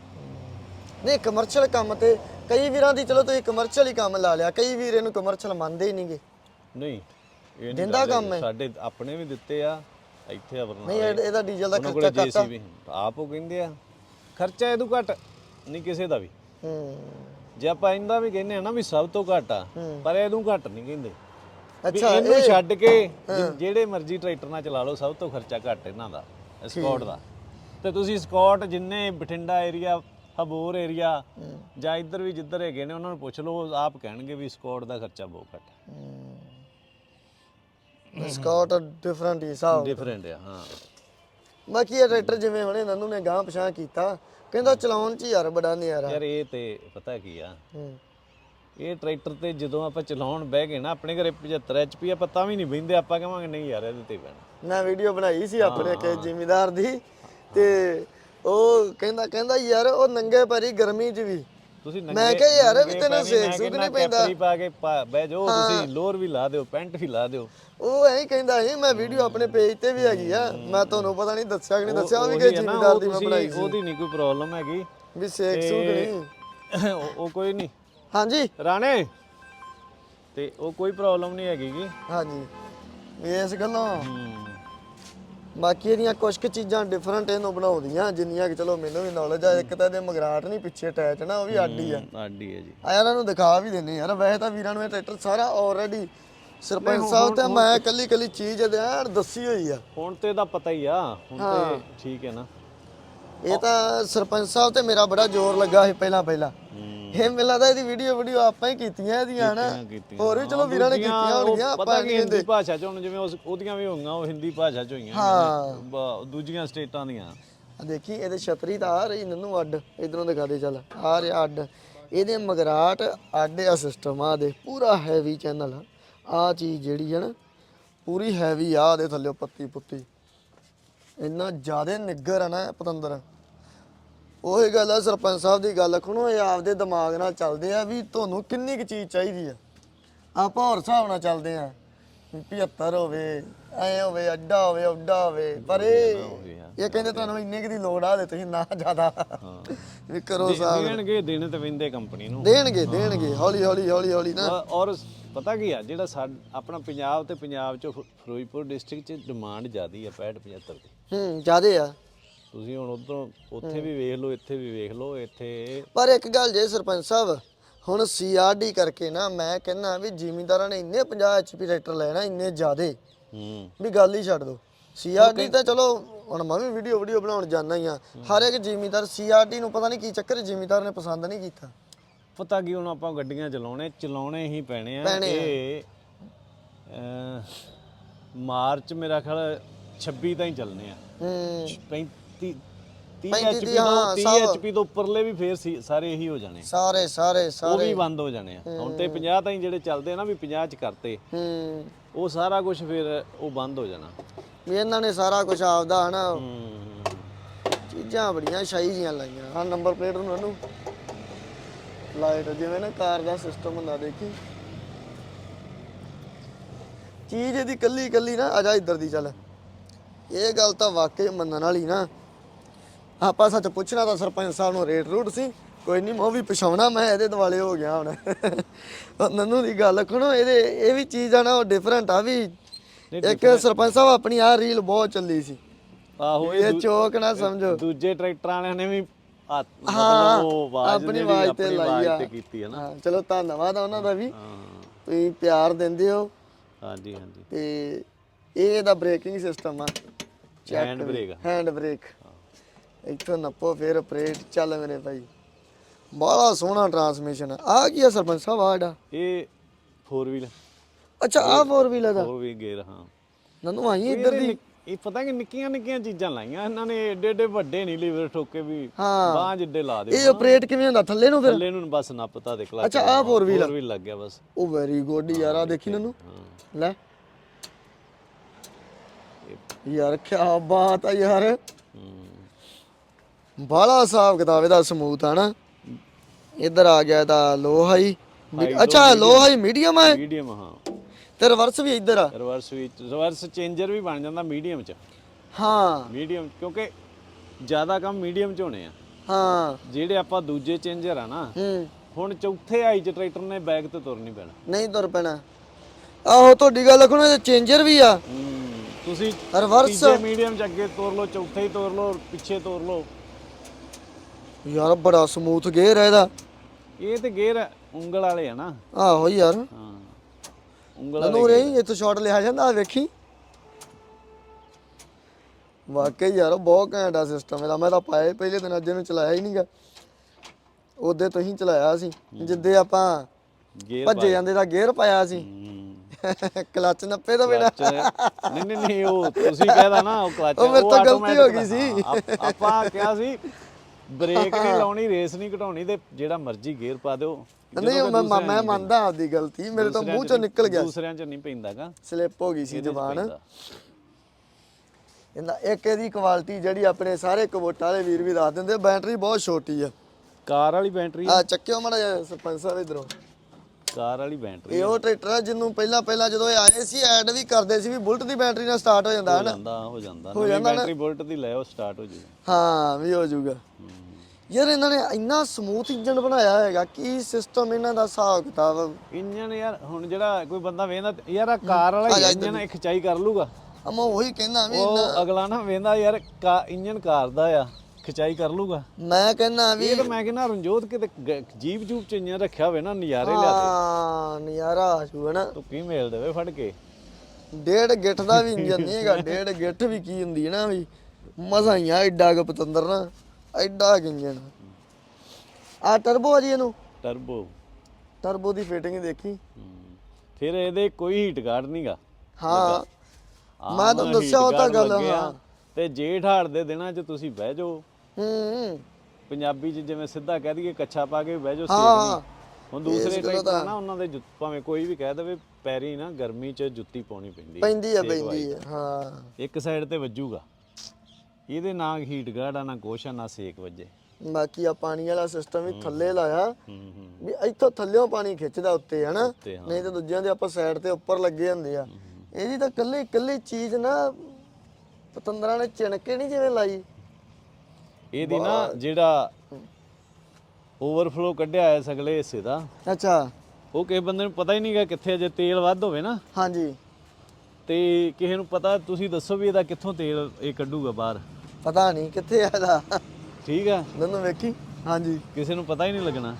ਨਹੀਂ ਕਮਰਸ਼ੀਅਲ ਕੰਮ ਤੇ ਕਈ ਵੀਰਾਂ ਦੀ ਚਲੋ ਤੁਸੀਂ ਕਮਰਸ਼ੀਅਲ ਹੀ ਕੰਮ ਲਾ ਲਿਆ ਕਈ ਵੀਰ ਇਹਨੂੰ ਕਮਰਸ਼ੀਅਲ ਮੰਨਦੇ ਹੀ ਨਹੀਂਗੇ। ਨਹੀਂ ਇਹ ਨਹੀਂ ਦਿੰਦਾ ਕੰਮ। ਹੈ। ਸਾਡੇ ਆਪਣੇ ਵੀ ਦਿੱਤੇ ਆ ਇੱਥੇ ਆ ਨਹੀਂ ਇਹ- ਇਹਦਾ ਡੀਜ਼ਲ ਦਾ ਖਰਚਾ ਜੀਸੀਬੀ ਆਪ ਉਹ ਕਹਿੰਦੇ ਆ ਖਰਚਾ ਇਹਦੋਂ ਘੱਟ। ਨਹੀਂ ਕਿਸੇ ਦਾ ਵੀ। ਹੂੰ। ਜੇ ਆਪਾਂ ਇਹਦਾ ਵੀ ਕਹਿੰਦੇ ਆ ਨਾ ਵੀ ਸਭ ਤੋਂ ਘੱਟ ਆ ਹੂੰ। ਪਰ ਇਹਦੋਂ ਘੱਟ ਨਹੀਂ ਕਹਿੰਦੇ। ਅੱਛਾ ਇਹਨੂੰ ਇਹ ਛੱਡ ਕੇ ਜਿਹੜੇ ਮਰਜ਼ੀ ਟਰੈਕਟਰ ਨਾਲ ਚਲਾ ਲਓ ਸਭ ਤੋਂ ਖਰਚਾ ਘੱਟ ਇਹਨਾਂ ਦਾ ਸਕਾਟ ਦਾ। ਤੇ ਤੁਸੀਂ ਸਕਾਟ ਜਿੰਨੇ ਬਠਿੰਡਾ ਏਰੀਆ ਹਬੋਰ ਏਰੀਆ ਜਾਂ ਇੱਧਰ ਵੀ ਜਿੱਧਰ ਹੈਗੇ ਨੇ ਉਹਨਾਂ ਨੂੰ ਪੁੱਛ ਲਓ ਆਪ ਕਹਿਣਗੇ ਵੀ ਸਕਾਟ ਦਾ ਖਰਚਾ ਬਹੁਤ ਘੱਟ ਸਕਾਟ ਡਿਫਰੈਂਟ ਹੀ ਹਿਸਾਬ ਡਿਫਰੈਂਟ ਆ ਹਾਂ। ਬਾਕੀ ਇਹ ਟਰੈਕਟਰ ਜਿਵੇਂ ਹੁਣੇ ਨੰਨੂ ਨੇ ਗਾਂ ਪਛਾਣ ਕੀਤਾ ਕਹਿੰਦਾ ਚਲਾਉਣ ਚ ਯਾਰ ਬੜਾ ਨਜ਼ਾਰਾ ਯਾਰ ਇਹ ਤੇ ਪਤਾ ਕੀ ਆ ਹੂੰ। ਇਹ ਟਰੈਕਟਰ ਤੇ ਜਦੋਂ ਆਪਾਂ ਚਲਾਉਣ ਬਹਿ ਗਏ ਨਾ ਆਪਣੇ ਘਰੇ 75 ਐਚਪੀ ਆ ਪਤਾ ਵੀ ਨਹੀਂ ਬਹਿੰਦੇ ਆਪਾਂ ਕਹਾਂਗੇ ਨਹੀਂ ਯਾਰ ਇਹਦੇ ਤੇ ਪੈਣਾ ਮੈਂ ਵੀਡੀਓ ਬਣਾਈ ਸੀ ਆਪਣੇ ਕਿ ਜ਼ਿਮੀਦਾਰ ਦੀ ਤੇ ਉਹ ਕਹਿੰਦਾ ਕਹਿੰਦਾ ਯਾਰ ਉਹ ਨੰਗੇ ਪੈਰੀ ਗਰਮੀ 'ਚ ਵੀ। ਤੁਸੀਂ ਮੈਂ ਕਿਹਾ ਯਾਰ ਵੀ ਤੈਨੂੰ ਸੇਕ ਸੁੱਕ ਨਹੀਂ ਪੈਂਦਾ। ਪਾ ਕੇ ਬਹਿ ਜਾਓ ਤੁਸੀਂ ਲੋਅਰ ਵੀ ਲਾ ਦਿਓ ਪੈਂਟ ਵੀ ਲਾ ਦਿਓ। ਉਹ ਐਂ ਕਹਿੰਦਾ ਸੀ ਮੈਂ ਵੀਡੀਓ ਆਪਣੇ ਪੇਜ ਤੇ ਵੀ ਹੈਗੀ ਆ। ਮੈਂ ਤੁਹਾਨੂੰ ਪਤਾ ਨਹੀਂ ਦੱਸਿਆ ਕਿ ਨਹੀਂ ਦੱਸਿਆ ਉਹ ਵੀ ਕਿ ਜ਼ਿਮੀਦਾਰ ਦੀ ਮੈਂ ਬਣਾਈ ਸੀ। ਉਹਦੀ ਨਹੀਂ ਕੋਈ ਪ੍ਰੋਬਲਮ ਹੈਗੀ। ਵੀ ਸੇਕ ਸੁੱਕ ਨਹੀਂ। ਉਹ ਕੋਈ ਨਹੀਂ। ਹਾਂਜੀ। ਰਾਣੇ ਤੇ ਉਹ ਕੋਈ ਪ੍ਰੋਬਲਮ ਨਹੀਂ ਹੈਗੀ ਗੀ। ਹਾਂਜੀ। ਇਸ ਗੱਲੋਂ ਬਾਕੀ ਇਹਦੀਆਂ ਕੁਝ ਕੁ ਚੀਜ਼ਾਂ ਡਿਫਰੈਂਟ ਇਹਨੂੰ ਬਣਾਉਂਦੀਆਂ ਜਿੰਨੀਆਂ ਕਿ ਚਲੋ ਮੈਨੂੰ ਵੀ ਨੌਲੇਜ ਆ ਇੱਕ ਤਾਂ ਇਹਦੇ ਮਗਰਾਟ ਨਹੀਂ ਪਿੱਛੇ ਅਟੈਚ ਨਾ ਉਹ ਵੀ ਆਡੀ ਆ। ਆਡੀ ਹੈ ਜੀ। ਆ ਇਹਨਾਂ ਨੂੰ ਦਿਖਾ ਵੀ ਦਿੰਨੇ ਯਾਰ ਵੈਸੇ ਤਾਂ ਵੀਰਾਂ ਨੂੰ ਇਹ ਟਰੈਕਟਰ ਸਾਰਾ ਆਲਰੇਡੀ ਸਰਪੰਚ ਸਾਹਿਬ ਤੇ ਮੈਂ ਕੱਲੀ ਕੱਲੀ ਚੀਜ਼ ਐਨ ਦੱਸੀ ਹੋਈ ਆ। ਹੁਣ ਤੇ ਇਹਦਾ ਪਤਾ ਹੀ ਆ ਹੁਣ ਤੇ ਠੀਕ ਹੈ ਨਾ। ਇਹ ਤਾਂ ਸਰਪੰਚ ਸਾਹਿਬ ਤੇ ਮੇਰਾ ਬੜਾ ਜ਼ੋਰ ਲੱਗਾ ਸੀ ਪਹਿਲਾਂ ਪਹਿਲਾਂ। ਇਹ ਮੈਨੂੰ ਲੱਗਦਾ ਇਹਦੀ ਵੀਡੀਓ ਵੀਡੀਓ ਆਪਾਂ ਹੀ ਕੀਤੀਆਂ ਇਹਦੀਆਂ ਨਾ ਕੀਤੀਆਂ। ਹੋਰ ਵੀ ਚਲੋ ਵੀਰਾਂ ਨੇ ਕੀਤੀਆਂ ਹੋਣਗੀਆਂ ਆਪਾਂ ਕੀ ਨਹੀਂ ਹਿੰਦੀ ਭਾਸ਼ਾ ਚ ਹੁਣ ਜਿਵੇਂ ਉਸ ਉਹਦੀਆਂ ਵੀ ਹੋਈਆਂ ਉਹ ਹਿੰਦੀ ਭਾਸ਼ਾ ਚ ਹੋਈਆਂ ਦੂਜੀਆਂ ਸਟੇਟਾਂ ਦੀਆਂ। ਆ ਦੇਖੀ ਇਹਦੇ ਛਤਰੀ ਤਾਂ ਆ ਰਹੀ ਨੰਨੂ ਅੱਡ। ਇਧਰੋਂ ਦਿਖਾ ਦੇ ਚੱਲ। ਆ ਰਿਹਾ ਅੱਡ। ਇਹਦੇ ਮਗਰਾਟ ਅੱਡ ਆ ਸਿਸਟਮ ਆ ਦੇ ਪੂਰਾ ਹੈਵੀ ਚੈਨਲ ਆ। ਚੀਜ਼ ਜਿਹੜੀ ਹੈ ਨਾ ਪੂਰੀ ਹੈਵੀ ਆ ਦੇ ਥੱਲੇ ਪੱਤੀ ਪੁੱਤੀ। ਇੰਨਾ ਜ਼ਿਆਦਾ ਨਿੱਗਰ ਆ ਨਾ ਪਤੰਦਰ। ਉਹੀ ਗੱਲ ਆ ਸਰਪੰਚ ਸਾਹਿਬ ਦੀ ਗੱਲ ਖਣੋ ਇਹ ਆਪਦੇ ਦਿਮਾਗ ਨਾਲ ਚੱਲਦੇ ਆ ਵੀ ਤੁਹਾਨੂੰ ਕਿੰਨੀ ਕੁ ਚੀਜ਼ ਚਾਹੀਦੀ ਆ। ਆਪਾਂ ਹੋਰ ਹਿਸਾਬ ਨਾਲ ਚੱਲਦੇ ਆ ਵੀ 75 ਹੋਵੇ ਐ ਹੋਵੇ ਅੱਡਾ ਹੋਵੇ ਉੱਡਾ ਹੋਵੇ ਪਰ ਇਹ ਆ। ਇਹ ਕਹਿੰਦੇ ਤੁਹਾਨੂੰ ਇੰਨੇ ਕੁ ਦੀ ਲੋੜ ਆ ਦੇ ਤੁਸੀਂ ਨਾ ਜ਼ਿਆਦਾ। ਵੀ ਕਰੋ ਸਾਹਿਬ ਦੇਣਗੇ ਦੇਣੇ ਤੇ ਵੰਦੇ ਕੰਪਨੀ ਨੂੰ। ਦੇਣਗੇ ਦੇਣਗੇ ਹੌਲੀ ਹੌਲੀ ਹੌਲੀ ਹੌਲੀ ਨਾ। ਔਰ ਪਤਾ ਕੀ ਆ ਜਿਹੜਾ ਸਾਡ- ਆਪਣਾ ਪੰਜਾਬ ਤੇ ਪੰਜਾਬ ਚ ਫਿ- ਫਿਰੋਜ਼ਪੁਰ ਡਿਸਟ੍ਰਿਕਟ ਚ ਡਿਮਾਂਡ ਜ਼ਿਆਦੀ ਆ 65 75 ਦੀ। ਹੂੰ ਜ਼ਿਆਦੇ ਆ। ਤੁਸੀਂ ਹੁਣ ਉਧਰੋਂ ਉੱਥੇ ਵੀ ਵੇਖ ਲਓ ਇੱਥੇ ਵੀ ਵੇਖ ਲਓ ਇੱਥੇ ਪਰ ਇੱਕ ਗੱਲ ਜੇ ਸਰਪੰਚ ਸਾਹਿਬ ਹੁਣ ਸੀਆਰਡੀ ਕਰਕੇ ਨਾ ਮੈਂ ਕਹਿੰਦਾ ਵੀ ਜ਼ਿਮੀਂਦਾਰਾਂ ਨੇ ਇੰਨੇ 50 ਐਚਪੀ ਟਰੈਕਟਰ ਲੈਣਾ ਇੰਨੇ ਜ਼ਿਆਦੇ। ਹੂੰ। ਵੀ ਗੱਲ ਹੀ ਛੱਡ ਦੋ। ਸੀਆਰਡੀ ਤਾਂ ਚਲੋ ਹੁਣ ਮੈਂ ਵੀ ਵੀਡੀਓ ਵੀਡੀਓ ਬਣਾਉਣ ਜਾਂਦਾ ਹੀ ਆ। ਹਰ ਇੱਕ ਜ਼ਿਮੀਂਦਾਰ ਸੀਆਰਡੀ ਨੂੰ ਪਤਾ ਨਹੀਂ ਕੀ ਚੱਕਰ ਜ਼ਿਮੀਂਦਾਰ ਨੇ ਪਸੰਦ ਨਹੀਂ ਕੀਤਾ। ਪਤਾ ਕੀ ਹੁਣ ਆਪਾਂ ਗੱਡੀਆਂ ਚਲਾਉਣੇ ਚਲਾਉਣੇ ਹੀ ਪੈਣੇ ਆ। ਪੈਣੇ ਆ। ਇਹ ਅਹ, ਮਾਰਚ ਮੇਰਾ ਖਿਆਲ 26 ਤਾਈਂ ਚੱਲਨੇ ਆ। ਹੂੰ। 35 30 35 ਐਚਪੀ ਹਾਂ, ਤੋਂ 30 ਸਭ। ਐਚਪੀ ਤੋਂ ਉੱਪਰਲੇ ਵੀ ਫੇਰ ਸੀ- ਸਾਰੇ ਇਹੀ ਹੋ ਜਾਣੇ ਸਾਰੇ ਸਾਰੇ ਉਹ ਸਾਰੇ। ਵੀ ਬੰਦ ਹੋ ਜਾਣੇ ਆ। ਹੁਣ ਤੇ 50 ਤਾਈਂ ਜਿਹੜੇ ਚੱਲਦੇ ਆ ਨਾ ਵੀ 50 ਚ ਕਰਤੇ। ਹੂੰ। ਉਹ ਸਾਰਾ ਕੁਝ ਫਿਰ ਉਹ ਬੰਦ ਹੋ ਜਾਣਾ। ਵੀ ਇਹਨਾਂ ਨੇ ਸਾਰਾ ਕੁਝ ਆਪਦਾ ਹਨਾ। ਹੂੰ। ਚੀਜ਼ਾਂ ਬੜੀਆਂ ਸ਼ਾਹੀ ਜੀਆਂ ਲਾਈਆਂ। ਆ ਨੰਬਰ ਪਲੇਟ ਨੂੰ ਇਹਨੂੰ। ਲਾਈਟ ਜਿਵੇਂ ਨਾ ਕਾਰ ਦਾ ਸਿਸਟਮ ਹੁੰਦਾ ਦੇਖੀ? ਚੀਜ਼ ਇਹਦੀ ਕੱਲੀ ਕੱਲੀ ਨਾ ਆਜਾ ਇੱਧਰ ਦੀ ਚੱਲ। ਇਹ ਗੱਲ ਤਾਂ ਵਾਕਈ ਮੰਨਣ ਵਾਲੀ ਨਾ। ਆਪਾਂ ਸੱਚ ਪੁੱਛਣਾ ਤਾਂ ਸਰਪੰਚ ਸਾਹਿਬ ਨੂੰ ਰੇਟ ਰੂਟ ਸੀ। ਕੋਈ ਨਹੀਂ ਮੈਂ ਵੀ ਪਛਾਉਣਾ ਮੈਂ ਇਹਦੇ ਦਿਵਾਲੇ ਹੋ ਗਿਆ ਹੁਣ। ਨੰਨੂ ਦੀ ਗੱਲ ਖਣੋ ਇਹਦੇ ਇਹ ਵੀ ਚੀਜ਼ ਆ ਨਾ ਉਹ ਡਿਫਰੈਂਟ ਆ ਵੀ। ਇੱਕ ਸਰਪੰਚ ਸਾਹਿਬ ਆਪਣੀ ਆ ਰੀਲ ਬਹੁਤ ਚੱਲੀ ਸੀ। ਆਹੋ ਇਹ ਚੋਕ ਨਾ ਸਮਝੋ। ਦੂਜੇ ਟਰੈਕਟਰਾਂ ਵਾਲਿਆਂ ਨੇ ਵੀ ਹੱਥ- ਹਾਂ, ਮਤਲਬ ਉਹ ਆਵਾਜ਼ ਆਪਣੀ ਜਿਹੜੀ ਆਵਾਜ਼ ਤੇ ਆਪਣੀ ਲਾਈ ਆਵਾਜ਼ ਆ। ਤੇ ਕੀਤੀ ਹੈ ਨਾ। ਹਾਂ ਚਲੋ ਧੰਨਵਾਦ ਆ ਉਹਨਾਂ ਦਾ ਵੀ। ਹਾਂ। ਤੁਸੀਂ ਪਿਆਰ ਦਿੰਦੇ ਹੋ। ਹਾਂਜੀ ਹਾਂਜੀ। ਤੇ ਇਹ ਇਹਦਾ ਬ੍ਰੇਕਿੰਗ ਸਿਸਟਮ ਆ। ਹੈਂਡ ਬ੍ਰੇਕ ਹੈਂਡ ਬ੍ਰੇਕ ਇੱਥੋਂ ਨੱਪੋ ਫਿਰ ਆਪਰੇਟ ਚੱਲ ਮੇਰੇ ਭਾਈ। ਬੜਾ ਸੋਹਣਾ ਟਰਾਂਸਮਿਸ਼ਨ ਆ। ਕੀ ਆ ਸਰਪੰਚ ਸਾਹਿਬ ਆ ਜਿਹੜਾ? ਇਹ 4 ਵੀਲ ਅੱਛਾ ਆ ਫੋਰ ਵੀਲਰ ਦਾ। 4 ਵੀ ਗੇਅਰ ਹਾਂ। ਨੰਨੂ ਆਈ ਇੱਧਰ ਦੀ? ਇਹ ਪਤਾ ਕਿ ਨਿੱਕੀਆਂ ਨਿੱਕੀਆਂ ਚੀਜ਼ਾਂ ਲਾਈਆਂ ਇਹਨਾਂ ਨੇ ਏਡੇ ਏਡੇ ਵੱਡੇ ਨਹੀਂ ਲੀਵਰ ਠੋਕੇ ਵੀ ਹਾਂ। ਬਾਂਹ ਜਿੱਡੇ ਲਾ ਦਿਓ ਇਹ ਆਪਰੇਟ ਕਿਵੇਂ ਹੁੰਦਾ? ਥੱਲੇ ਨੂੰ ਫਿਰ? ਥੱਲੇ ਨੂੰ ਬਸ ਨੱਪਤਾ ਦੇ ਕਲਾ ਅੱਛਾ, ਆਹ four wheel ਆ। ਵੀਲ ਲੱਗ ਗਿਆ ਬਸ। ਉਹ ਵੈਰੀ ਗੁੱਡ ਯਾਰ ਆ ਦੇਖੀ ਨੰਨੂ ਲੈ। ਯਾਰ ਕੀ ਬਾਤ ਆ ਯਾਰ। ਹੂੰ ਬਾਲਾ ਹਿਸਾਬ ਕਿਤਾਬ ਇਹਦਾ ਸਮੂਥ ਆ ਨਾ। ਇੱਧਰ ਆ ਗਿਆ ਇਹਦਾ ਲੋ ਹਾਈ ਅੱਛਾ ਲੋ ਹਾਈ ਮੀਡੀਅਮ ਹੈ ਮੀਡੀਅਮ ਹਾਂ। ਤੇ ਰਿਵਰਸ ਵੀ ਇੱਧਰ ਆ। ਰਿਵਰਸ ਵੀ ਰਿਵਰਸ ਚੇਂਜਰ ਵੀ ਬਣ ਜਾਂਦਾ ਮੀਡੀਅਮ ਚ। ਹਾਂ। ਮੀਡੀਅਮ ਕਿਉਂਕਿ ਜ਼ਿਆਦਾ ਕੰਮ ਮੀਡੀਅਮ 'ਚ ਹੋਣੇ ਆ। ਹਾਂ। ਜਿਹੜੇ ਆਪਾਂ ਦੂਜੇ ਚੇਂਜਰ ਆ ਨਾ ਹੂੰ। ਹੁਣ ਚੌਥੇ ਆਈ 'ਚ ਟਰੈਕਟਰ ਨੇ ਬੈਕ ਤੇ ਤੁਰ ਨਹੀਂ ਪੈਣਾ। ਨਹੀਂ ਤੁਰ ਪੈਣਾ। ਆਹੋ ਤੁਹਾਡੀ ਗੱਲ ਨਾ ਚੇਂਜਰ ਵੀ ਆ। ਤੁਸੀਂ ਰਿਵਰਸ ਤੀਜੇ ਮੀਡੀਅਮ 'ਚ ਅੱਗੇ ਤੋਰ ਲਓ ਚੌਥੇ ਹੀ ਤੋਰ ਲਓ ਪਿੱਛੇ ਤੋਰ ਲਓ। ਯਾਰ ਬੜਾ ਸਮੂਥ ਗੇਅਰ ਹੈ ਇਹਦਾ। ਇਹ ਤੇ ਗੇਅਰ ਉਂਗਲ ਵਾਲੇ ਆ ਨਾ। ਆਹੋ ਯਾਰ। ਹਾਂ। ਉਂਗਲ ਨਨੂ ਰਹੀ ਇੱਥੋਂ ਸ਼ਾਟ ਲਿਆ ਜਾਂਦਾ ਵੇਖੀ। ਵਾਕਈ ਯਾਰ ਬਹੁਤ ਘੈਂਟ ਆ ਸਿਸਟਮ ਇਹਦਾ। ਮੈਂ ਤਾਂ ਹੀ ਪਹਿਲੇ ਦਿਨ ਅੱਜ ਇਹਨੂੰ ਚਲਾਇਆ ਹੀ ਨਹੀਂਗਾ ਉਹਦੇ ਤੋਂ ਹੀ ਚਲਾਇਆ ਸੀ। ਜਿੱਦੇ ਆਪਾਂ ਗੇਅਰ ਭੱਜੇ ਜਾਂਦੇ ਦਾ ਗੇਅਰ ਪਾਇਆ ਸੀ। ਕਲੱਚ ਨੱਪੇ ਤੋਂ ਬਿਨਾ। ਨਹੀਂ ਨਹੀਂ ਨਹੀਂ ਉਹ ਤੁਸੀਂ ਕਹਿਦਾ ਨਾ ਉਹ ਕਲਚ ਉਹ ਮੇਰੇ ਤੋਂ ਗਲਤੀ ਹੋ ਗਈ ਸੀ। ਆਪਾਂ ਕਿਹਾ ਸੀ ਬ੍ਰੇਕ ਨਹੀਂ ਲਾਉਣੀ ਰੇਸ ਨਹੀਂ ਘਟਾਉਣੀ ਤੇ ਜਿਹੜਾ ਮਰਜ਼ੀ ਗੇਅਰ ਪਾ ਦਿਓ। ਨਹੀਂ ਮੈਂ ਮੈਂ ਮੰਨਦਾ ਆਪਦੀ ਗਲਤੀ ਮੇਰੇ ਤੋਂ ਮੂੰਹ ਚੋਂ ਨਿਕਲ ਗਿਆ। ਦੂਸਰਿਆਂ 'ਚ ਨਹੀਂ ਪੈਂਦਾਗਾ। ਸਲਿੱਪ ਹੋ ਗਈ ਸੀ ਜ਼ਬਾਨ। ਇਹਦਾ ਇੱਕ ਇਹਦੀ ਕੁਆਲਿਟੀ ਜਿਹੜੀ ਆਪਣੇ ਸਾਰੇ ਕਬੋਟਾਂ ਵਾਲੇ ਵੀਰ ਵੀ ਦੱਸ ਦਿੰਦੇ ਬੈਟਰੀ ਬਹੁਤ ਛੋਟੀ ਆ। ਕਾਰ ਵਾਲੀ ਬੈਟਰੀ ਆ। ਚੱਕਿਓ ਮੜਾ ਸਰਪੰਚ ਸਾਹਿਬ ਇਧਰੋਂ। ਕਾਰ ਵਾਲੀ ਬੈਟਰੀ ਇਹ ਉਹ ਟਰੈਕਟਰ ਆ ਜਿਹਨੂੰ ਪਹਿਲਾਂ ਪਹਿਲਾਂ ਜਦੋਂ ਇਹ ਆਏ ਸੀ ਐਡ ਵੀ ਕਰਦੇ ਸੀ ਵੀ ਬੁਲਟ ਦੀ ਬੈਟਰੀ ਨਾਲ ਸਟਾਰਟ ਹੋ ਜਾਂਦਾ ਹੋ ਨਾ ਹੋ ਜਾਂਦਾ। ਹੋ ਜਾਂਦਾ। ਬੈਟਰੀ ਬੁਲਟ ਦੀ ਲੈ ਉਹ ਸਟਾਰਟ ਹੋ ਜੂਗਾ। ਹਾਂ ਵੀ ਹੋ ਜਾਊਗਾ ਯਾਰ ਇਹਨਾਂ ਨੇ ਇੰਨਾ ਸਮੂਥ ਇੰਜਨ ਬਣਾਇਆ ਹੈਗਾ ਕੀ ਸਿਸਟਮ ਇਹਨਾਂ ਦਾ ਹਿਸਾਬ ਕਿਤਾਬ ਇੰਜਨ ਯਾਰ ਹੁਣ ਜਿਹੜਾ ਕੋਈ ਬੰਦਾ ਵੇਂਦਾ ਯਾਰ ਆ ਕਾਰ ਵਾਲਾ ਇੰਜਨ ਇਹ ਖਿਚਾਈ ਕਰ ਲੂਗਾ। ਅਮਾ ਉਹੀ ਕਹਿੰਦਾ ਵੀ ਉਹ ਅਗਲਾ ਨਾ ਵੇਂਦਾ ਯਾਰ ਕਾ ਇੰਜਨ ਕਾਰ ਦਾ ਆ ਖਿਚਾਈ ਕਰ ਲੂਗਾ। ਮੈਂ ਕਹਿੰਦਾ ਵੀ ਇਹ ਤਾਂ ਮੈਂ ਕਹਿੰਦਾ ਰਣਜੋਤ ਕਿਤੇ ਜੀਪ ਜੂਪ ਚ ਇੰਜਨ ਰੱਖਿਆ ਹੋਵੇ ਨਾ ਨਜ਼ਾਰੇ ਲਿਆ ਹਾਂ ਨਜ਼ਾਰਾ ਆ ਜਾਊਗਾ ਨਾ ਤੂੰ ਕੀ ਮੇਲ ਦੇਵੇ ਫੜ ਕੇ? ਡੇਢ ਗਿੱਠ ਦਾ ਵੀ ਇੰਜਨ ਨਹੀਂ ਹੈਗਾ ਡੇਢ ਗਿੱਠ ਵੀ ਕੀ ਹੁੰਦੀ ਹੈ ਨਾ ਵੀ ਮਜ਼ਾ ਹੀ ਆ ਐਡਾ ਕੁ ਪਤੰਦਰ ਨਾ। ਐਡਾ ਇੰਜਨ ਆ ਟਰਬੋ ਆ ਜੀ ਇਹਨੂੰ। ਟਰਬੋ ਟਰਬੋ ਦੀ ਫਿਟਿੰਗ ਦੇਖੀ। ਫਿਰ ਇਹਦੇ ਕੋਈ ਹੀਟ ਗਾਰਡ ਨਹੀਂਗਾ ਹਾਂ। ਮੈਂ ਤੁਹਾਨੂੰ ਦੱਸਿਆ ਉਹ ਤਾਂ ਗੱਲ ਹਾਂ। ਤੇ ਜੇਠ ਹਾੜ ਦੇ ਦਿਨਾਂ 'ਚ ਤੁਸੀਂ ਬਹਿ ਜਾਓ। ਹੂੰ। ਪੰਜਾਬੀ 'ਚ ਜਿਵੇਂ ਸਿੱਧਾ ਕਹਿ ਦਈਏ ਕੱਛਾ ਪਾ ਕੇ ਬਹਿ ਜਾਓ ਨਹੀਂ ਹੁਣ ਦੂਸਰੇ ਟਰੈਕਟਰ ਨਾ ਉਹਨਾਂ ਦੇ ਜੁੱਤ- ਭਾਵੇਂ ਕੋਈ ਵੀ ਕਹਿ ਦੇਵੇ ਪੈਰੀ ਨਾ ਗਰਮੀ 'ਚ ਜੁੱਤੀ ਪਾਉਣੀ ਪੈਂਦੀ ਹੈ। ਪੈਂਦੀ ਆ ਪੈਂਦੀ। ਆ ਹਾਂ ਇੱਕ ਸਾਈਡ ਤੇ ਵੱਜੂਗਾ। ਇਹਦੇ ਨਾ ਹੀਟ ਗਾਰਡ ਆ ਨਾ ਕੁਛ ਆ ਨਾ ਸੇਕ ਵੱਜੇ। ਬਾਕੀ ਆ ਪਾਣੀ ਵਾਲਾ ਸਿਸਟਮ ਵੀ ਥੱਲੇ ਲਾਇਆ। ਹੂੰ ਹੂੰ ਵੀ ਇੱਥੋਂ ਥੱਲਿਓਂ ਪਾਣੀ ਖਿੱਚਦਾ ਉੱਤੇ ਹਨਾ? ਉੱਤੇ, ਹਾਂ। ਨਹੀਂ ਤਾਂ ਦੂਜਿਆਂ ਦੇ ਆਪਾਂ ਸਾਈਡ ਤੇ ਉੱਪਰ ਲੱਗੇ ਹੁੰਦੇ ਆ। ਇਹਦੀ ਤਾਂ ਕੱਲੀ ਇਕੱਲੀ ਚੀਜ਼ ਨਾ ਪਤੰਦਰਾਂ ਨੇ ਚਿਣਕੇ ਨਹੀਂ ਜਿਵੇਂ ਲਾਈ। ਇਹਦੀ ਨਾ ਜਿਹੜਾ ਓਵਰਫਲੋ ਕੱਢਿਆ ਹੈ ਸਗਲੇ ਹਿੱਸੇ ਦਾ ਅੱਛਾ। ਉਹ ਕਿਸੇ ਬੰਦੇ ਨੂੰ ਪਤਾ ਹੀ ਨਹੀਂਗਾ ਕਿੱਥੇ ਜੇ ਤੇਲ ਵੱਧ ਹੋਵੇ ਨਾ। ਹਾਂਜੀ। ਤੇ ਕਿਸੇ ਨੂੰ ਪਤਾ ਤੁਸੀਂ ਦੱਸੋ ਵੀ ਇਹਦਾ ਕਿੱਥੋਂ ਤੇਲ ਇਹ ਕੱਢੂਗਾ ਬਾਹਰ। ਪਤਾ ਨਹੀਂ ਕਿੱਥੇ ਆ ਇਹਦਾ। ਠੀਕ ਆ। ਦੋਨੋਂ ਵੇਖੀ। ਹਾਂਜੀ। ਕਿਸੇ ਨੂੰ ਪਤਾ ਹੀ ਨਹੀਂ ਲੱਗਣਾ।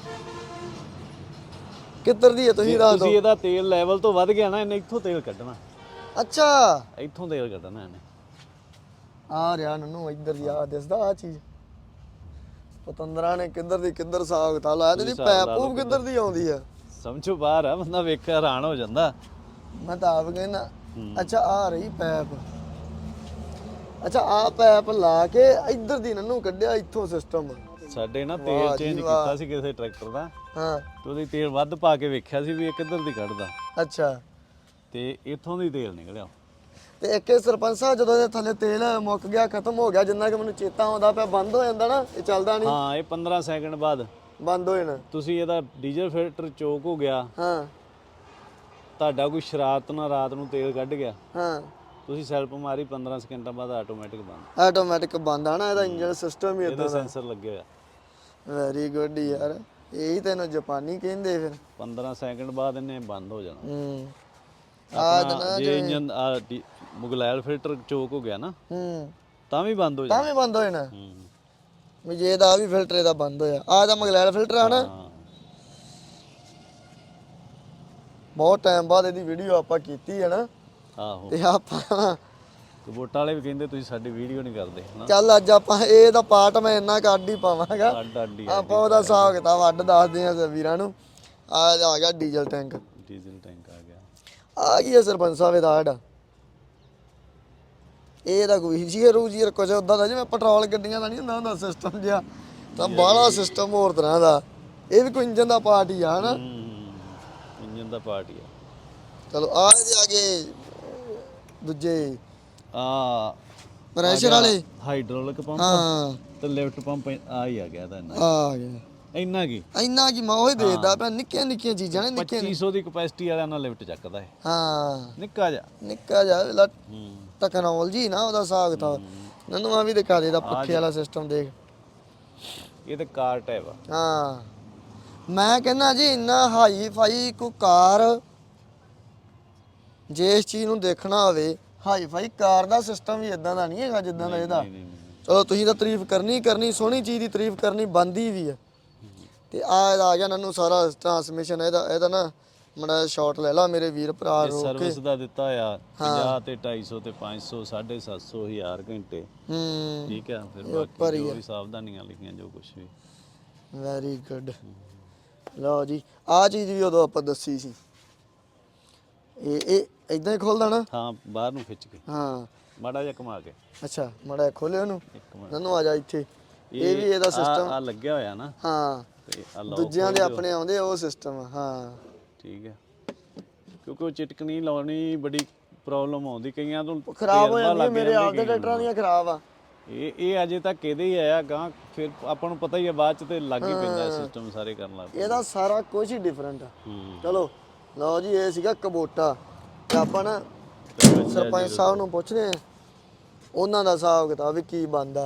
ਕਿੱਧਰ ਦੀ ਹੈ ਤੁਸੀਂ ਦੱਸ ਤੁਸੀਂ ਇਹਦਾ ਤੇਲ ਲੈਵਲ ਤੋਂ ਵੱਧ ਗਿਆ ਨਾ ਇਹਨੇ ਇੱਥੋਂ ਤੇਲ ਕੱਢਣਾ। ਅੱਛਾ। ਇੱਥੋਂ ਤੇਲ ਕੱਢਣਾ ਇਹਨੇ। ਆ ਰਿਹਾ ਨਨੂੰ ਇੱਧਰ ਦੀ ਆ ਦਿਸਦਾ ਆ ਚੀਜ਼। ਪਤੰਦਰਾਂ ਨੇ ਕਿੱਧਰ ਦੀ ਕਿੱਧਰ ਸਾਗ ਤਾ ਲਾਇਆ ਤੇ ਪੈਪ ਪੂਪ ਕਿੱਧਰ ਦੀ ਆਉਂਦੀ ਆ? ਸਮਝੋ ਬਾਹਰ ਆ ਬੰਦਾ ਵੇਖ ਕੇ ਹੈਰਾਨ ਹੋ ਜਾਂਦਾ। ਮੈਂ ਤਾਂ ਆਪ ਕਹਿੰਦਾ ਅੱਛਾ ਆ ਰਹੀ ਪੈਪ। ਅੱਛਾ ਆ ਪੈਪ ਲਾ ਕੇ ਇੱਧਰ ਦੀ ਨਨੂੰ ਕੱਢਿਆ ਇੱਥੋਂ ਸਿਸਟਮ ਸਾਡੇ ਨਾ ਵਾਹ ਤੇਲ ਜੀ ਚੇਂਜ ਵਾਹ। ਕੀਤਾ ਸੀ ਕਿਸੇ ਟਰੈਕਟਰ ਦਾ। ਹਾਂ। ਤੇ ਉਹਦੀ ਤੇਲ ਵੱਧ ਪਾ ਕੇ ਵੇਖਿਆ ਸੀ ਵੀ ਇਹ ਕਿੱਧਰ ਦੀ ਕੱਢਦਾ। ਅੱਛਾ। ਤੇ ਇੱਥੋਂ ਦੀ ਤੇਲ ਨਿਕਲਿਆ। ਤੇ ਇੱਕ ਇਹ ਸਰਪੰਚ ਸਾਹਿਬ ਜਦੋਂ ਇਹਦੇ ਥੱਲੇ ਤੇਲ ਮੁੱਕ ਗਿਆ ਖਤਮ ਹੋ ਗਿਆ ਜਿੰਨਾ ਕਿ ਮੈਨੂੰ ਚੇਤਾ ਆਉਂਦਾ ਪਿਆ ਬੰਦ ਹੋ ਜਾਂਦਾ ਨਾ ਇਹ ਚੱਲਦਾ ਨਹੀਂ। ਹਾਂ ਇਹ 15 ਸੈਕਿੰਡ ਬਾਅਦ। ਬੰਦ ਹੋ ਜਾਣਾ। ਤੁਸੀਂ ਇਹਦਾ ਡੀਜ਼ਲ ਫਿਲਟਰ ਚੋਕ ਹੋ ਗਿਆ। ਹਾਂ। ਤੁਹਾਡਾ ਕੋਈ ਸ਼ਰਾਰਤ ਨਾਲ ਰਾਤ ਨੂੰ ਤੇਲ ਕੱਢ ਗਿਆ। ਹਾਂ। ਤੁਸੀਂ ਸੈਲਫ ਮਾਰੀ 15 ਸਕਿੰਟਾਂ ਬਾਅਦ ਆਟੋਮੈਟਿਕ ਬੰਦ। ਆਟੋਮੈਟਿਕ ਬੰਦ ਆ ਨਾ ਇਹਦਾ ਇੰਜਨ ਸਿਸਟਮ ਹੀ ਇਹਦੇ ਇਦਾਂ ਦਾ। ਸੈਂਸਰ ਲੱਗੇ ਹੋਇਆ। ਵੈਰੀ ਗੁੱਡ ਯਾਰ। ਇਹੀ ਤੈਨੂੰ ਜਾਪਾਨੀ ਕਹਿੰਦੇ ਫਿਰ। 15 ਸੈਕਿੰਡ ਬਾਅਦ ਇਹਨੇ ਬੰਦ ਹੋ ਜਾਣਾ। ਹੂੰ। ਆਪਣਾ ਜੇ ਇੰਜਨ ਮੁਗਲੈਲ ਫਿਲਟਰ ਚੋਕ ਹੋ ਗਿਆ ਨਾ ਹੂੰ। ਤਾਂ ਵੀ ਬੰਦ ਹੋ ਜਾਣਾ। ਤਾਂ ਵੀ ਬੰਦ ਹੋ ਜਾਣਾ। ਹੂੰ। ਵੀ ਜੇ ਆਹ ਵੀ ਫਿਲਟਰ ਇਹਦਾ ਬੰਦ ਹੋਇਆ। ਆ ਦਾ ਮਗਲੈਲ ਫਿਲਟਰ ਆ ਨਾ। ਹਾਂ। ਬਹੁਤ ਟਾਈਮ ਬਾਅਦ ਇਹਦੀ ਵੀਡੀਓ ਆਪਾਂ ਕੀਤੀ ਹੈ ਨਾ। ਆਹੋ। ਤੇ ਆਪਾਂ ਤੇ ਵੋਟਾਂ ਵਾਲੇ ਵੀ ਕਹਿੰਦੇ ਤੁਸੀਂ ਸਾਡੀ ਵੀਡੀਓ ਨਹੀਂ ਕਰਦੇ ਹਨਾ? ਚੱਲ ਅੱਜ ਆਪਾਂ ਇਹ ਦਾ ਪਾਰਟ ਮੈਂ ਇੰਨਾ ਕੱਢ ਹੀ ਪਾਵਾਂਗਾ। ਅੱਡ ਅੱਡ ਹੀ ਆਪਾਂ ਉਹਦਾ ਹਿਸਾਬ ਕਿਤਾਬ ਅੱਡ ਦੱਸਦੇ ਆ ਵੀਰਾਂ ਨੂੰ। ਆ ਆ ਗਿਆ ਡੀਜ਼ਲ ਟੈਂਕ ਡੀਜ਼ਲ ਟੈਂਕ ਆ ਗਿਆ। ਆ ਗਿਆ ਸਰਪੰਚ ਸਾਹਿਬ ਦਾ ਆੜਾ ਇਹ ਤਾਂ ਕੋਈ ਜੀਰ ਰੂਜੀਰ ਕੁਝ ਉਦਾਂ ਦਾ ਜਿਵੇਂ ਪੈਟਰੋਲ ਗੱਡੀਆਂ ਦਾ ਨਹੀਂ ਹੁੰਦਾ ਹੁੰਦਾ ਸਿਸਟਮ ਜਿਹਾ ਤਾਂ ਬਾਹਲਾ ਸਿਸਟਮ ਹੋਰ ਤਰ੍ਹਾਂ ਦਾ। ਇਹ ਵੀ ਕੋਈ ਇੰਜਨ ਦਾ ਪਾਰਟ ਹੀ ਆ ਹਨਾ? ਇੰਜਨ ਦਾ ਪਾਰਟ ਹੀ ਆ। ਚਲੋ ਆ ਇਹਦੇ ਆਗੇ ਦੂਜੇ। ਆ ਪ੍ਰੈਸ਼ਰ ਵਾਲੇ। ਹਾਈਡ੍ਰੋਲਿਕ ਪੰਪ ਹਾਂ। ਤੇ ਲਿਫਟ ਪੰਪ ਆ ਹੀ ਆ ਗਿਆ ਤਾਂ ਇੰਨਾ। ਆ ਗਿਆ। ਇੰਨਾ ਕੀ? ਇੰਨਾ ਕੀ ਮੈਂ ਉਹ ਹੀ। ਦੇਖਦਾ ਪਿਆ ਨਿੱਕੀਆਂ ਨਿੱਕੀਆਂ ਚੀਜ਼ਾਂ ਨੇ ਨਿੱਕੀਆਂ 2500 ਦੀ ਕਪੈਸਿਟੀ ਵਾਲਿਆਂ ਨਾਲ ਲਿਫਟ ਚੱਕਦਾ ਹੈ ਹਾਂ। ਨਿੱਕਾ ਜਿਹਾ। ਨਿੱਕਾ ਜਿਹਾ ਵੇਲਾ ਹੂੰ। ਟੈਕਨੋਲੋਜੀ ਨਾ ਉਹਦਾ ਹਿਸਾਬ ਕਿਤਾਬ ਨਨੂੰ ਆ ਵੀ ਦਿਖਾ ਦੇ ਦਾ ਪੱਖੇ ਵਾਲਾ ਸਿਸਟਮ ਦੇਖ। ਇਹ ਤੇ ਕਾਰ ਟੈਬ ਆ। ਹਾਂ। ਮੈਂ ਕਹਿੰਦਾ ਜੀ ਇੰਨਾ ਹਾਈ ਫਾਈ ਕੋ ਕਾਰ ਜੇ ਇਸ ਚੀਜ਼ ਨੂੰ ਦੇਖਣਾ ਹੋਵੇ ਹਾਈ ਫਾਈ ਕਾਰ ਦਾ ਸਿਸਟਮ ਵੀ ਇਦਾਂ ਦਾ ਨਹੀਂ ਹੈਗਾ ਜਿੱਦਾਂ ਦਾ ਇਹਦਾ। ਚਲੋ ਤੁਸੀਂ ਤਾਂ ਤਾਰੀਫ ਕਰਨੀ ਕਰਨੀ ਸੋਹਣੀ ਚੀਜ਼ ਦੀ ਤਾਰੀਫ ਕਰਨੀ ਬੰਦੀ ਵੀ ਹੈ। ਤੇ ਆ ਆ ਗਿਆ ਨਨੂੰ ਸਾਰਾ ਟਰਾਂਸਮਿਸ਼ਨ ਇਹਦਾ ਇਹਦਾ ਨਾ ਮੜਾ ਸ਼ਾਟ ਲੈ ਲਾ ਮੇਰੇ ਵੀਰ ਭਰਾ ਰੋਕ ਕੇ। ਸਰਵਿਸ ਦਾ ਦਿੱਤਾ ਆ 50 ਤੇ 250 ਤੇ 500 750 ਹਜ਼ਾਰ ਘੰਟੇ। ਹੂੰ। ਠੀਕ ਆ ਫਿਰ ਬਾਕੀ ਜੋ। ਵੀ ਸਾਵਧਾਨੀਆਂ ਲਿਖੀਆਂ ਜੋ ਕੁਝ ਵੀ। ਵੈਰੀ ਗੁੱਡ ਲਓ ਜੀ ਆ ਚੀਜ਼ ਵੀ ਉਦੋਂ ਆਪਾਂ ਦੱਸੀ ਸੀ। ਇਹ ਇਹ ਇਦਾਂ ਹੀ ਖੋਲਦਾ ਨਾ? ਹਾਂ ਬਾਹਰ ਨੂੰ ਖਿੱਚ ਕੇ। ਹਾਂ। ਮਾੜਾ ਜਿਹਾ ਘੁਮਾ ਕੇ। ਅੱਛਾ ਮੜਾ ਖੋਲਿਓ ਉਹਨੂੰ? ਨਨੂੰ ਆ ਜਾ ਇੱਥੇ। ਇਹ ਵੀ ਇਹਦਾ ਸਿਸਟਮ ਆ ਲੱਗਿਆ ਹੋਇਆ ਨਾ। ਹਾਂ। ਤੇ ਆ ਲਓ ਦੂਜਿਆਂ ਦੇ ਆਪਣੇ ਆਉਂਦੇ ਉਹ ਸਿਸਟਮ ਹਾਂ। ਠੀਕ ਹੈ। ਕਿਉਂਕਿ ਉਹ ਚਿਟਕਣੀ ਲਾਉਣੀ ਬੜੀ ਪ੍ਰੋਬਲਮ ਆਉਂਦੀ ਕਈਆਂ ਤੋਂ ਖਰਾਬ ਹੋ ਜਾਂਦੀ ਮੇਰੇ ਆਪ ਦੇ। ਟਰੈਕਟਰਾਂ ਦੀਆਂ ਖਰਾਬ ਆ। ਇਹ ਇਹ ਅਜੇ ਤੱਕ ਇਹਦੇ ਹੀ ਆਇਆ ਗਾਂ ਫਿਰ ਆਪਾਂ ਨੂੰ ਪਤਾ ਹੀ ਹੈ ਬਾਅਦ ਚ ਤੇ ਲੱਗ ਹੀ ਪੈਂਦਾ ਸਿਸਟਮ ਸਾਰੇ ਕਰਨ ਲੱਗ ਇਹਦਾ ਸਾਰਾ ਕੁਝ ਹੀ ਡਿਫਰੈਂਟ ਆ। ਚਲੋ। ਲਓ ਜੀ ਇਹ ਸੀਗਾ ਕਬੋਟਾ। ਤੇ ਆਪਾਂ ਨਾ ਸਰਪੰਚ ਸਾਹਿਬ ਨੂੰ ਪੁੱਛਦੇ ਆ ਉਹਨਾਂ ਦਾ ਹਿਸਾਬ ਕਿਤਾਬ ਵੀ ਕੀ ਬੰਦਾ